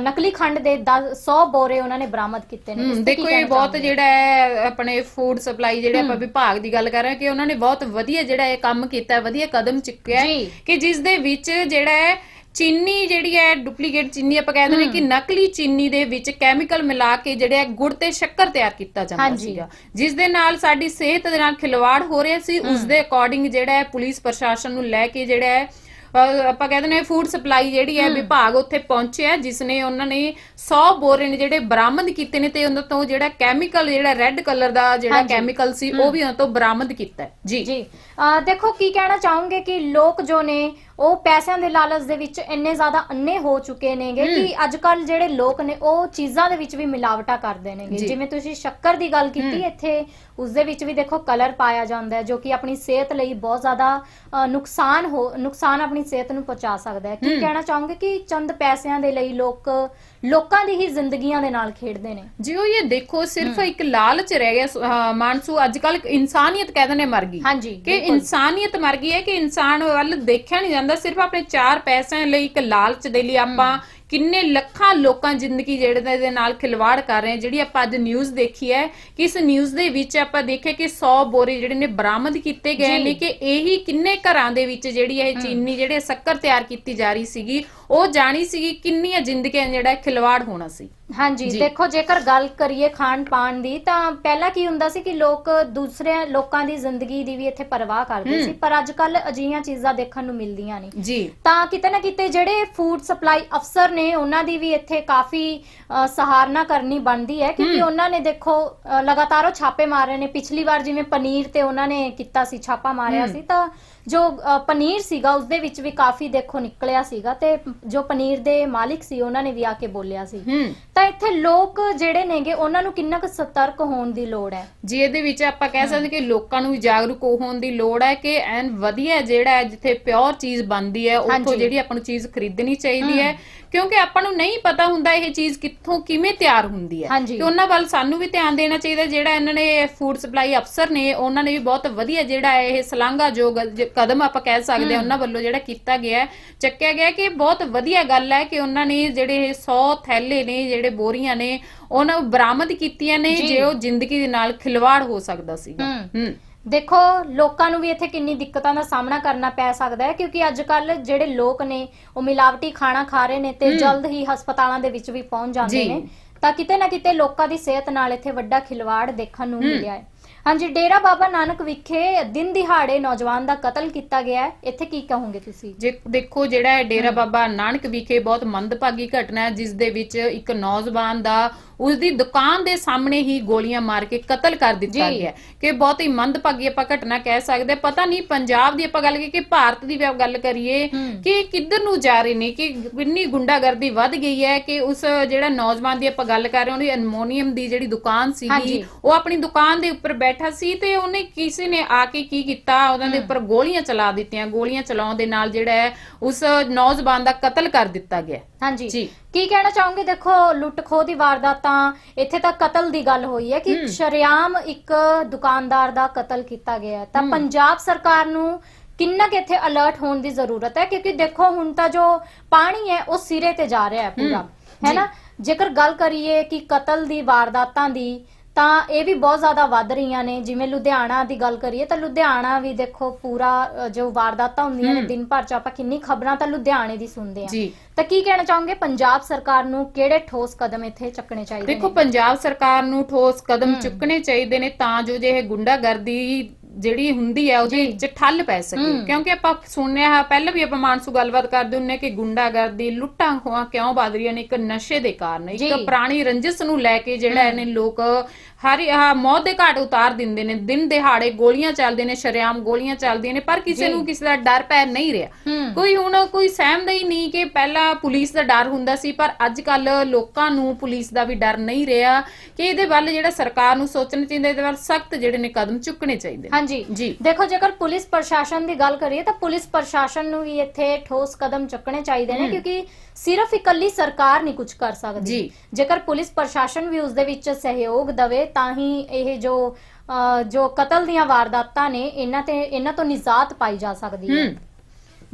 ਨਕਲੀ ਖੰਡ ਦੇ 100 ਬੋਰੇ ਉਹਨਾਂ ਨੇ ਬਰਾਮਦ ਕੀਤੇ ਨੇ ਦੇਖੋ ਇਹ ਬਹੁਤ? ਜਿਹੜਾ ਹੈ ਆਪਣੇ ਫੂਡ ਸਪਲਾਈ ਜਿਹੜੇ ਆਪਾਂ ਵਿਭਾਗ ਦੀ ਗੱਲ ਕਰ ਰਹੇ ਹਾਂ ਕਿ ਉਹਨਾਂ ਨੇ ਬਹੁਤ ਵਧੀਆ ਜਿਹੜਾ ਇਹ ਕੰਮ ਕੀਤਾ ਹੈ ਵਧੀਆ ਕਦਮ ਚੁੱਕਿਆ ਹੈ। ਕਿ ਜਿਸ ਦੇ ਵਿੱਚ ਜਿਹੜਾ ਹੈ ਚੀਨੀ ਜਿਹੜੀ ਹੈ ਡੁਪਲੀਕੇਟ ਚੀਨੀ ਆਪਾਂ ਕਹਿੰਦੇ ਨੇ ਕਿ ਨਕਲੀ ਚੀਨੀ ਦੇ ਵਿੱਚ ਕੈਮੀਕਲ ਮਿਲਾ ਕੇ ਜਿਹੜੇ ਹੈ ਗੁੜ ਤੇ ਸ਼ੱਕਰ ਤਿਆਰ ਕੀਤਾ ਜਾਂਦਾ। ਸੀਗਾ। ਜਿਸ ਦੇ ਨਾਲ ਸਾਡੀ ਸਿਹਤ ਦੇ ਨਾਲ ਖਿਲਵਾੜ ਹੋ ਰਿਹਾ ਸੀ ਉਸ ਦੇ ਅਕੋਰਡਿੰਗ ਜਿਹੜਾ ਹੈ ਪੁਲਿਸ ਪ੍ਰਸ਼ਾਸਨ ਨੂੰ ਲੈ ਕੇ ਜਿਹੜਾ ਹੈ ਆਪਾਂ ਕਹਿੰਦੇ ਨੇ ਫੂਡ ਸਪਲਾਈ ਜਿਹੜੀ ਹੈ ਵਿਭਾਗ ਉੱਥੇ ਪਹੁੰਚਿਆ ਜਿਸ ਨੇ ਉਹਨਾਂ ਨੇ 100 ਬੋਰੇ ਨੇ ਜਿਹੜੇ ਬਰਾਮਦ ਕੀਤੇ ਨੇ ਤੇ ਉਹਨਾਂ ਤੋਂ ਜਿਹੜਾ ਕੈਮੀਕਲ ਜਿਹੜਾ ਰੈੱਡ ਕਲਰ ਦਾ ਜਿਹੜਾ। ਕੈਮੀਕਲ ਸੀ ਉਹ ਵੀ ਉਹਨਾਂ ਤੋਂ ਬਰਾਮਦ ਕੀਤਾ ਜੀ। ਜੀ। ਦੇਖੋ ਕੀ ਕਹਿਣਾ ਚਾਹੋਗੇ ਕਿ ਲੋਕ ਜੋ ਨੇ ਉਹ ਪੈਸਿਆਂ ਦੇ ਲਾਲਚ ਦੇ ਵਿੱਚ ਇੰਨੇ ਜ਼ਿਆਦਾ ਅੰਨੇ ਹੋ ਚੁੱਕੇ ਨੇਗੇ ਕਿ ਅੱਜ ਕੱਲ ਜਿਹੜੇ ਲੋਕ ਨੇ ਉਹ ਚੀਜ਼ਾਂ ਦੇ ਵਿੱਚ ਵੀ ਮਿਲਾਵਟਾਂ ਕਰਦੇ ਨੇਗੇ। ਜਿਵੇਂ ਤੁਸੀਂ ਸ਼ੱਕਰ ਦੀ ਗੱਲ ਕੀਤੀ ਇੱਥੇ ਉਸ ਦੇ ਵਿੱਚ ਵੀ ਦੇਖੋ ਕਲਰ ਪਾਇਆ ਜਾਂਦਾ ਹੈ ਜੋ ਕਿ ਆਪਣੀ ਸਿਹਤ ਲਈ ਬਹੁਤ ਜ਼ਿਆਦਾ ਨੁਕਸਾਨ ਹੋ ਨੁਕਸਾਨ ਆਪਣੀ ਸਿਹਤ ਨੂੰ ਪਹੁੰਚਾ ਸਕਦਾ ਹੈ ਕੀ। ਕਹਿਣਾ ਚਾਹੋਗੇ ਕਿ ਚੰਦ ਪੈਸਿਆਂ ਦੇ ਲਈ ਲੋਕ ਲੋਕਾਂ ਦੀ ਹੀ ਜ਼ਿੰਦਗੀਆਂ ਦੇ ਨਾਲ ਖੇਡਦੇ ਨੇ ਜੀ ਉਹ ਇਹ ਦੇਖੋ ਸਿਰਫ ਇੱਕ ਲਾਲਚ ਰਹਿ ਗਿਆ ਮਾਨਸੂ ਅੱਜ ਕੱਲ ਇਨਸਾਨੀਅਤ ਕਹਿੰਦੇ ਨੇ ਮਰ ਗਈ ਹਾਂਜੀ ਕਿ। ਇਨਸਾਨੀਅਤ ਮਰ ਗਈ ਹੈ ਕਿ ਇਨਸਾਨ ਵੱਲ ਦੇਖਿਆ ਨਹੀਂ ਜਾਂਦਾ ਸਿਰਫ ਆਪਣੇ ਚਾਰ ਪੈਸਿਆਂ ਲਈ ਇੱਕ ਲਾਲਚ ਦੇ ਲਈ ਆਪਾਂ ਕਿੰਨੇ ਲੱਖਾਂ ਲੋਕਾਂ ਜ਼ਿੰਦਗੀ ਜਿਹੜੇ ਦੇ ਨਾਲ ਖਿਲਵਾੜ ਕਰ ਰਹੇ ਜਿਹੜੀ ਆਪਾਂ ਅੱਜ ਨਿਊਜ਼ ਦੇਖੀ ਹੈ ਕਿ ਇਸ ਨਿਊਜ਼ ਦੇ ਵਿੱਚ ਆਪਾਂ ਦੇਖਿਆ ਕਿ 100 ਬੋਰੇ ਜਿਹੜੇ ਨੇ ਬਰਾਮਦ ਕੀਤੇ ਗਏ। ਨੇ ਕਿ ਇਹੀ ਕਿੰਨੇ ਘਰਾਂ ਦੇ ਵਿੱਚ ਜਿਹੜੀ ਇਹ ਚੀਨੀ ਜਿਹੜੇ ਸ਼ੱਕਰ ਤਿਆਰ ਕੀਤੀ ਜਾ ਰਹੀ ਸੀਗੀ ਉਹ ਜਾਣੀ ਸੀਗੀ ਕਿੰਨੀਆਂ ਜ਼ਿੰਦਗੀਆਂ ਜਿਹੜਾ ਖਿਲਵਾੜ ਹੋਣਾ ਸੀ ਹਾਂਜੀ ਜੀ। ਦੇਖੋ ਜੇਕਰ ਗੱਲ ਕਰੀਏ ਖਾਣ ਪਾਣ ਦੀ ਤਾਂ ਪਹਿਲਾਂ ਕੀ ਹੁੰਦਾ ਸੀ ਕਿ ਲੋਕ ਦੂਸਰੇ ਲੋਕਾਂ ਦੀ ਜ਼ਿੰਦਗੀ ਦੀ ਵੀ ਇੱਥੇ ਪਰਵਾਹ ਕਰਦੇ। ਸੀ ਪਰ ਅੱਜ ਕੱਲ ਅਜਿਹੀਆਂ ਚੀਜ਼ਾਂ ਦੇਖਣ ਨੂੰ ਮਿਲਦੀਆਂ ਨਹੀਂ ਜੀ ਤਾਂ ਕਿਤੇ ਨਾ ਕਿਤੇ ਜਿਹੜੇ ਫੂਡ ਸਪਲਾਈ ਅਫਸਰ ਨੇ ਉਹਨਾਂ ਦੀ ਵੀ ਇੱਥੇ ਕਾਫੀ ਅ, ਸਹਾਰਨਾ ਕਰਨੀ ਬਣਦੀ ਹੈ ਕਿਉਂਕਿ ਹਮ। ਉਹਨਾਂ ਨੇ ਦੇਖੋ ਅ, ਲਗਾਤਾਰ ਉਹ ਛਾਪੇ ਮਾਰ ਰਹੇ ਨੇ ਪਿਛਲੀ ਵਾਰ ਜਿਵੇਂ ਪਨੀਰ ਤੇ ਉਹਨਾਂ ਨੇ ਕੀਤਾ ਸੀ ਛਾਪਾ ਮਾਰਿਆ ਹਮ। ਸੀ ਤਾਂ ਜੋ ਪਨੀਰ ਸੀਗਾ ਉਸ ਦੇ ਵਿੱਚ ਵੀ ਕਾਫੀ ਦੇਖੋ ਨਿਕਲਿਆ ਸੀਗਾ ਤੇ ਜੋ ਪਨੀਰ ਦੇ ਮਾਲਿਕ ਸੀ ਉਹਨਾਂ ਨੇ ਵੀ ਆ ਕੇ ਬੋਲਿਆ ਸੀ। ਤਾਂ ਇੱਥੇ ਲੋਕ ਜਿਹੜੇ ਨੇਗੇ ਉਹਨਾਂ ਨੂੰ ਕਿੰਨਾ ਕੁ ਸਤਰਕ ਹੋਣ ਦੀ ਲੋੜ ਹੈ? ਜੀ ਇਹਦੇ ਵਿੱਚ ਆਪਾਂ ਕਹਿ ਸਕਦੇ ਕਿ ਲੋਕਾਂ ਨੂੰ ਵੀ ਜਾਗਰੂਕ ਹੋਣ ਦੀ ਲੋੜ ਹੈ ਕਿ ਐਨ ਵਧੀਆ ਜਿਹੜਾ ਜਿੱਥੇ ਪਿਓਰ ਚੀਜ਼ ਬਣਦੀ ਹੈ ਉੱਥੋਂ। ਜਿਹੜੀ ਆਪਾਂ ਨੂੰ ਚੀਜ਼ ਖਰੀਦਣੀ ਚਾਹੀਦੀ ਹੈ। ਕਿਉਂਕਿ ਆਪਾਂ ਨੂੰ ਨਹੀਂ ਪਤਾ ਹੁੰਦਾ ਇਹ ਚੀਜ਼ ਕਿੱਥੋਂ ਕਿਵੇਂ ਤਿਆਰ ਹੁੰਦੀ ਹੈ। ਤੇ ਉਹਨਾਂ ਵੱਲ ਸਾਨੂੰ ਵੀ ਧਿਆਨ ਦੇਣਾ ਚਾਹੀਦਾ ਜਿਹੜਾ ਇਹਨਾਂ ਨੇ ਫੂਡ ਸਪਲਾਈ ਅਫਸਰ ਨੇ ਉਹਨਾਂ ਨੇ ਵੀ ਬਹੁਤ ਵਧੀਆ ਜਿਹੜਾ ਇਹ ਸਲਾਘਾਯੋਗ ਜ- ਕਦਮ ਆਪਾਂ ਕਹਿ ਸਕਦੇ ਹਾਂ ਉਹਨਾਂ ਵੱਲੋਂ ਜਿਹੜਾ ਕੀਤਾ ਗਿਆ ਹੈ ਚੱਕਿਆ ਗਿਆ ਕਿ ਬਹੁਤ ਵਧੀਆ ਗੱਲ ਹੈ ਕਿ ਉਹਨਾਂ ਨੇ ਜਿਹੜੇ ਇਹ 100 ਥੈਲੇ ਨੇ ਜਿਹੜੇ ਬੋਰੀਆਂ ਨੇ ਉਹਨਾਂ ਨੂੰ ਬਰਾਮਦ ਕੀਤੀਆਂ ਨੇ ਜੀ। ਜੇ ਉਹ ਜ਼ਿੰਦਗੀ ਦੇ ਨਾਲ ਖਿਲਵਾੜ ਹੋ ਸਕਦਾ ਸੀਗਾ ਹੂੰ। ਦੇਖੋ ਲੋਕਾਂ ਨੂੰ ਵੀ ਇੱਥੇ ਕਿੰਨੀ ਦਿੱਕਤਾਂ ਦਾ ਸਾਹਮਣਾ ਕਰਨਾ ਪੈ ਸਕਦਾ ਹੈ ਕਿਉਂਕਿ ਅੱਜ ਕੱਲ ਜਿਹੜੇ ਲੋਕ ਨੇ ਉਹ ਮਿਲਾਵਟੀ ਖਾਣਾ ਖਾ ਰਹੇ ਨੇ ਤੇ ਹਮ। ਜਲਦ ਹੀ ਹਸਪਤਾਲਾਂ ਦੇ ਵਿੱਚ ਵੀ ਪਹੁੰਚ ਜਾਂਦੇ ਜੀ। ਨੇ ਤਾਂ ਕਿਤੇ ਨਾ ਕਿਤੇ ਲੋਕਾਂ ਦੀ ਸਿਹਤ ਨਾਲ ਇੱਥੇ ਵੱਡਾ ਖਿਲਵਾੜ ਦੇਖਣ ਨੂੰ ਹਮ। ਮਿਲਿਆ ਹੈ ਹਾਂਜੀ ਡੇਰਾ ਬਾਬਾ ਨਾਨਕ ਵਿਖੇ ਦਿਨ ਦਿਹਾੜੇ ਨੌਜਵਾਨ ਦਾ ਕਤਲ ਕੀਤਾ ਗਿਆ ਹੈ ਇੱਥੇ ਕੀ ਕਹੋਗੇ ਤੁਸੀਂ ਜੇ ਦੇਖੋ ਜਿਹੜਾ ਹੈ ਡੇਰਾ ਬਾਬਾ ਨਾਨਕ ਵਿਖੇ ਬਹੁਤ ਮੰਦਭਾਗੀ ਘਟਨਾ ਹੈ ਜਿਸ ਦੇ ਵਿੱਚ ਇੱਕ ਨੌਜਵਾਨ ਦਾ ਉਸ ਦੀ ਦੁਕਾਨ ਦੇ ਸਾਹਮਣੇ ਹੀ ਗੋਲੀਆਂ ਮਾਰ ਕੇ ਕਤਲ ਕਰ ਦਿੱਤਾ। ਗਿਆ ਹੈ। ਕਿ ਬਹੁਤ ਹੀ ਮੰਦਭਾਗੀ ਆਪਾਂ ਘਟਨਾ ਕਹਿ ਸਕਦੇ। ਪਤਾ ਨਹੀਂ ਪੰਜਾਬ ਦੀ ਆਪਾਂ ਗੱਲ ਕਰੀਏ ਕਿ ਭਾਰਤ ਦੀ ਗੱਲ ਕਰੀਏ। ਕਿ ਕਿੱਧਰ ਨੂੰ ਜਾ ਰਹੇ ਨੇ ਕਿ ਕਿੰਨੀ ਗੁੰਡਾਗਰਦੀ ਵੱਧ ਗਈ ਹੈ ਕਿ ਉਸ ਜਿਹੜਾ ਨੌਜਵਾਨ ਦੀ ਆਪਾਂ ਗੱਲ ਕਰ ਰਹੇ ਹਾਂ ਉਹਦੀ ਅਲਮੋਨੀਅਮ ਦੀ ਜਿਹੜੀ ਦੁਕਾਨ ਸੀਗੀ ਹਾਂਜੀ। ਉਹ ਆਪਣੀ ਦੁਕਾਨ ਦੇ ਉੱਪਰ ਬੈਠਾ ਸੀ ਤੇ ਉਹਨੇ ਕਿਸੇ ਨੇ ਆ ਕੇ ਕੀ ਕੀਤਾ ਉਹਨਾਂ ਦੇ ਉੱਪਰ ਗੋਲੀਆਂ ਚਲਾ ਦਿੱਤੀਆਂ ਗੋਲੀਆਂ ਚਲਾਉਣ ਦੇ ਨਾਲ ਜਿਹੜਾ ਉਸ ਨੌਜਵਾਨ ਦਾ ਕਤਲ ਕਰ ਦਿੱਤਾ ਗਿਆ ਹਾਂਜੀ ਜੀ। ਕੀ ਕਹਿਣਾ ਚਾਹੋਗੇ ਦੇਖੋ ਲੁੱਟ ਖੋਹ ਦੀ ਵਾਰਦਾਤਾਂ ਇੱਥੇ ਤਾਂ ਕਤਲ ਦੀ ਗੱਲ ਹੋਈ ਹੈ ਕਿ। ਸ਼ਰੇਆਮ ਇੱਕ ਦੁਕਾਨਦਾਰ ਦਾ ਕਤਲ ਕੀਤਾ ਗਿਆ ਹੈ ਤਾਂ। ਪੰਜਾਬ ਸਰਕਾਰ ਨੂੰ ਕਿੰਨਾ ਕਿ ਇੱਥੇ ਅਲਰਟ ਹੋਣ ਦੀ ਜ਼ਰੂਰਤ ਹੈ ਕਿਉਂਕਿ ਦੇਖੋ ਹੁਣ ਤਾਂ ਜੋ ਪਾਣੀ ਹੈ ਉਹ ਸਿਰੇ ਤੇ ਜਾ ਰਿਹਾ ਹੈ ਪੂਰਾ ਹੈ। ਨਾ ਜੇਕਰ ਗੱਲ ਕਰੀਏ ਕਿ ਕਤਲ ਦੀ ਵਾਰਦਾਤਾਂ ਦੀ ਤਾਂ ਇਹ ਵੀ ਬਹੁਤ ਜ਼ਿਆਦਾ ਵੱਧ ਰਹੀਆਂ ਨੇ। ਜਿਵੇਂ ਲੁਧਿਆਣਾ ਦੀ ਗੱਲ ਕਰੀਏ ਤਾਂ ਲੁਧਿਆਣਾ ਵੀ ਦੇਖੋ ਪੂਰਾ ਅ, ਜੋ ਵਾਰਦਾਤਾਂ ਹੁੰਦੀਆਂ ਨੇ ਹਮ। ਦਿਨ ਭਰ ਚ ਆਪਾਂ ਕਿੰਨੀ ਖਬਰਾਂ ਤਾਂ ਲੁਧਿਆਣੇ ਦੀ ਸੁਣਦੇ ਜੀ। ਤਾਂ ਕੀ ਕਹਿਣਾ ਚਾਹੋਗੇ? ਪੰਜਾਬ ਸਰਕਾਰ ਨੂੰ ਕਿਹੜੇ ਠੋਸ ਕਦਮ ਇੱਥੇ ਚੱਕਣੇ ਚਾਹੀਦੇ ਦੇਖੋ ਨੇ? ਪੰਜਾਬ ਸਰਕਾਰ ਨੂੰ ਠੋਸ ਕਦਮ ਹਮ। ਚੁੱਕਣੇ ਚਾਹੀਦੇ ਨੇ ਤਾਂ ਜੋ ਜੇ ਇਹ ਗੁੰਡਾਗਰਦੀ ਜਿਹੜੀ ਹੁੰਦੀ ਹੈ ਉਹਦੇ। ਵਿੱਚ ਠੱਲ ਪੈ ਸਕੇ। ਕਿਉਂਕਿ ਆਪਾਂ ਸੁਣਿਆ ਹੈ ਪਹਿਲਾਂ ਵੀ ਆਪਾਂ ਮਾਨਸੂ ਗੱਲਬਾਤ ਕਰਦੇ ਹੁੰਨੇ ਕਿ ਗੁੰਡਾਗਰਦੀ ਲੁੱਟਾਂ ਖੋਹਾਂ ਕਿਉਂ ਵੱਧ ਰਹੀਆਂ ਨੇ ਇੱਕ ਨਸ਼ੇ ਦੇ ਕਾਰਨ। ਇੱਕ ਪੁਰਾਣੀ ਰੰਜਿਸ਼ ਨੂੰ ਲੈ ਕੇ ਜਿਹੜਾ ਇਹਨੇ ਲੋਕ ਹਰ ਮੌਤ ਦੇ ਘਾਟ ਉਤਾਰ ਦਿੰਦੇ ਨੇ ਦਿਨ ਦਿਹਾੜੇ ਗੋਲੀਆਂ ਚੱਲਦੇ ਨੇ ਸ਼ਰੇਆਮ ਗੋਲੀਆਂ ਚੱਲਦੀਆਂ ਨੇ ਪਰ ਕਿਸੇ। ਨੂੰ ਕਿਸੇ ਦਾ ਡਰ ਪੈ ਨਹੀਂ ਰਿਹਾ ਕੋਈ ਹੁਣ ਕੋਈ ਸਹਿਮਦਾ ਹੀ ਨਹੀਂ ਕਿ ਪਹਿਲਾਂ ਪੁਲਿਸ ਦਾ ਡਰ ਹੁੰਦਾ ਸੀ ਪਰ ਅੱਜ ਕੱਲ ਲੋਕਾਂ ਨੂੰ ਪੁਲਿਸ ਦਾ ਵੀ ਡਰ ਨਹੀਂ ਰਿਹਾ ਕਿ ਇਹਦੇ ਵੱਲ ਜਿਹੜਾ ਸਰਕਾਰ ਨੂੰ ਸੋਚਣਾ ਚਾਹੀਦਾ ਇਹਦੇ ਵੱਲ ਸਖਤ ਜਿਹੜੇ ਨੇ ਕਦਮ ਚੁੱਕਣੇ ਚਾਹੀਦੇ ਨੇ ਹਾਂਜੀ ਜੀ ਦੇਖੋ ਜੇਕਰ ਪੁਲਿਸ ਪ੍ਰਸ਼ਾਸਨ ਦੀ ਗੱਲ ਕਰੀਏ ਤਾਂ ਪੁਲਿਸ ਪ੍ਰਸ਼ਾਸਨ ਨੂੰ ਵੀ ਇੱਥੇ ਠੋਸ ਕਦਮ ਚੱਕਣੇ ਚਾਹੀਦੇ ਨੇ। ਕਿਉਂਕਿ ਸਿਰਫ ਇਕੱਲੀ ਸਰਕਾਰ ਨਹੀਂ ਕੁਝ ਕਰ ਸਕਦੀ। ਜੇਕਰ ਪੁਲਿਸ ਪ੍ਰਸ਼ਾਸਨ ਵੀ ਉਸ ਦੇ ਵਿੱਚ ਸਹਿਯੋਗ ਦਵੇ ਤਾਂ ਹੀ ਇਹ ਜੋ ਜੋ ਕਤਲ ਦੀਆਂ ਵਾਰਦਾਤਾਂ ਨੇ ਇਹਨਾਂ ਤੇ ਇਹਨਾਂ ਤੋਂ ਨਿਜਾਤ ਪਾਈ ਜਾ ਸਕਦੀ ਹੈ।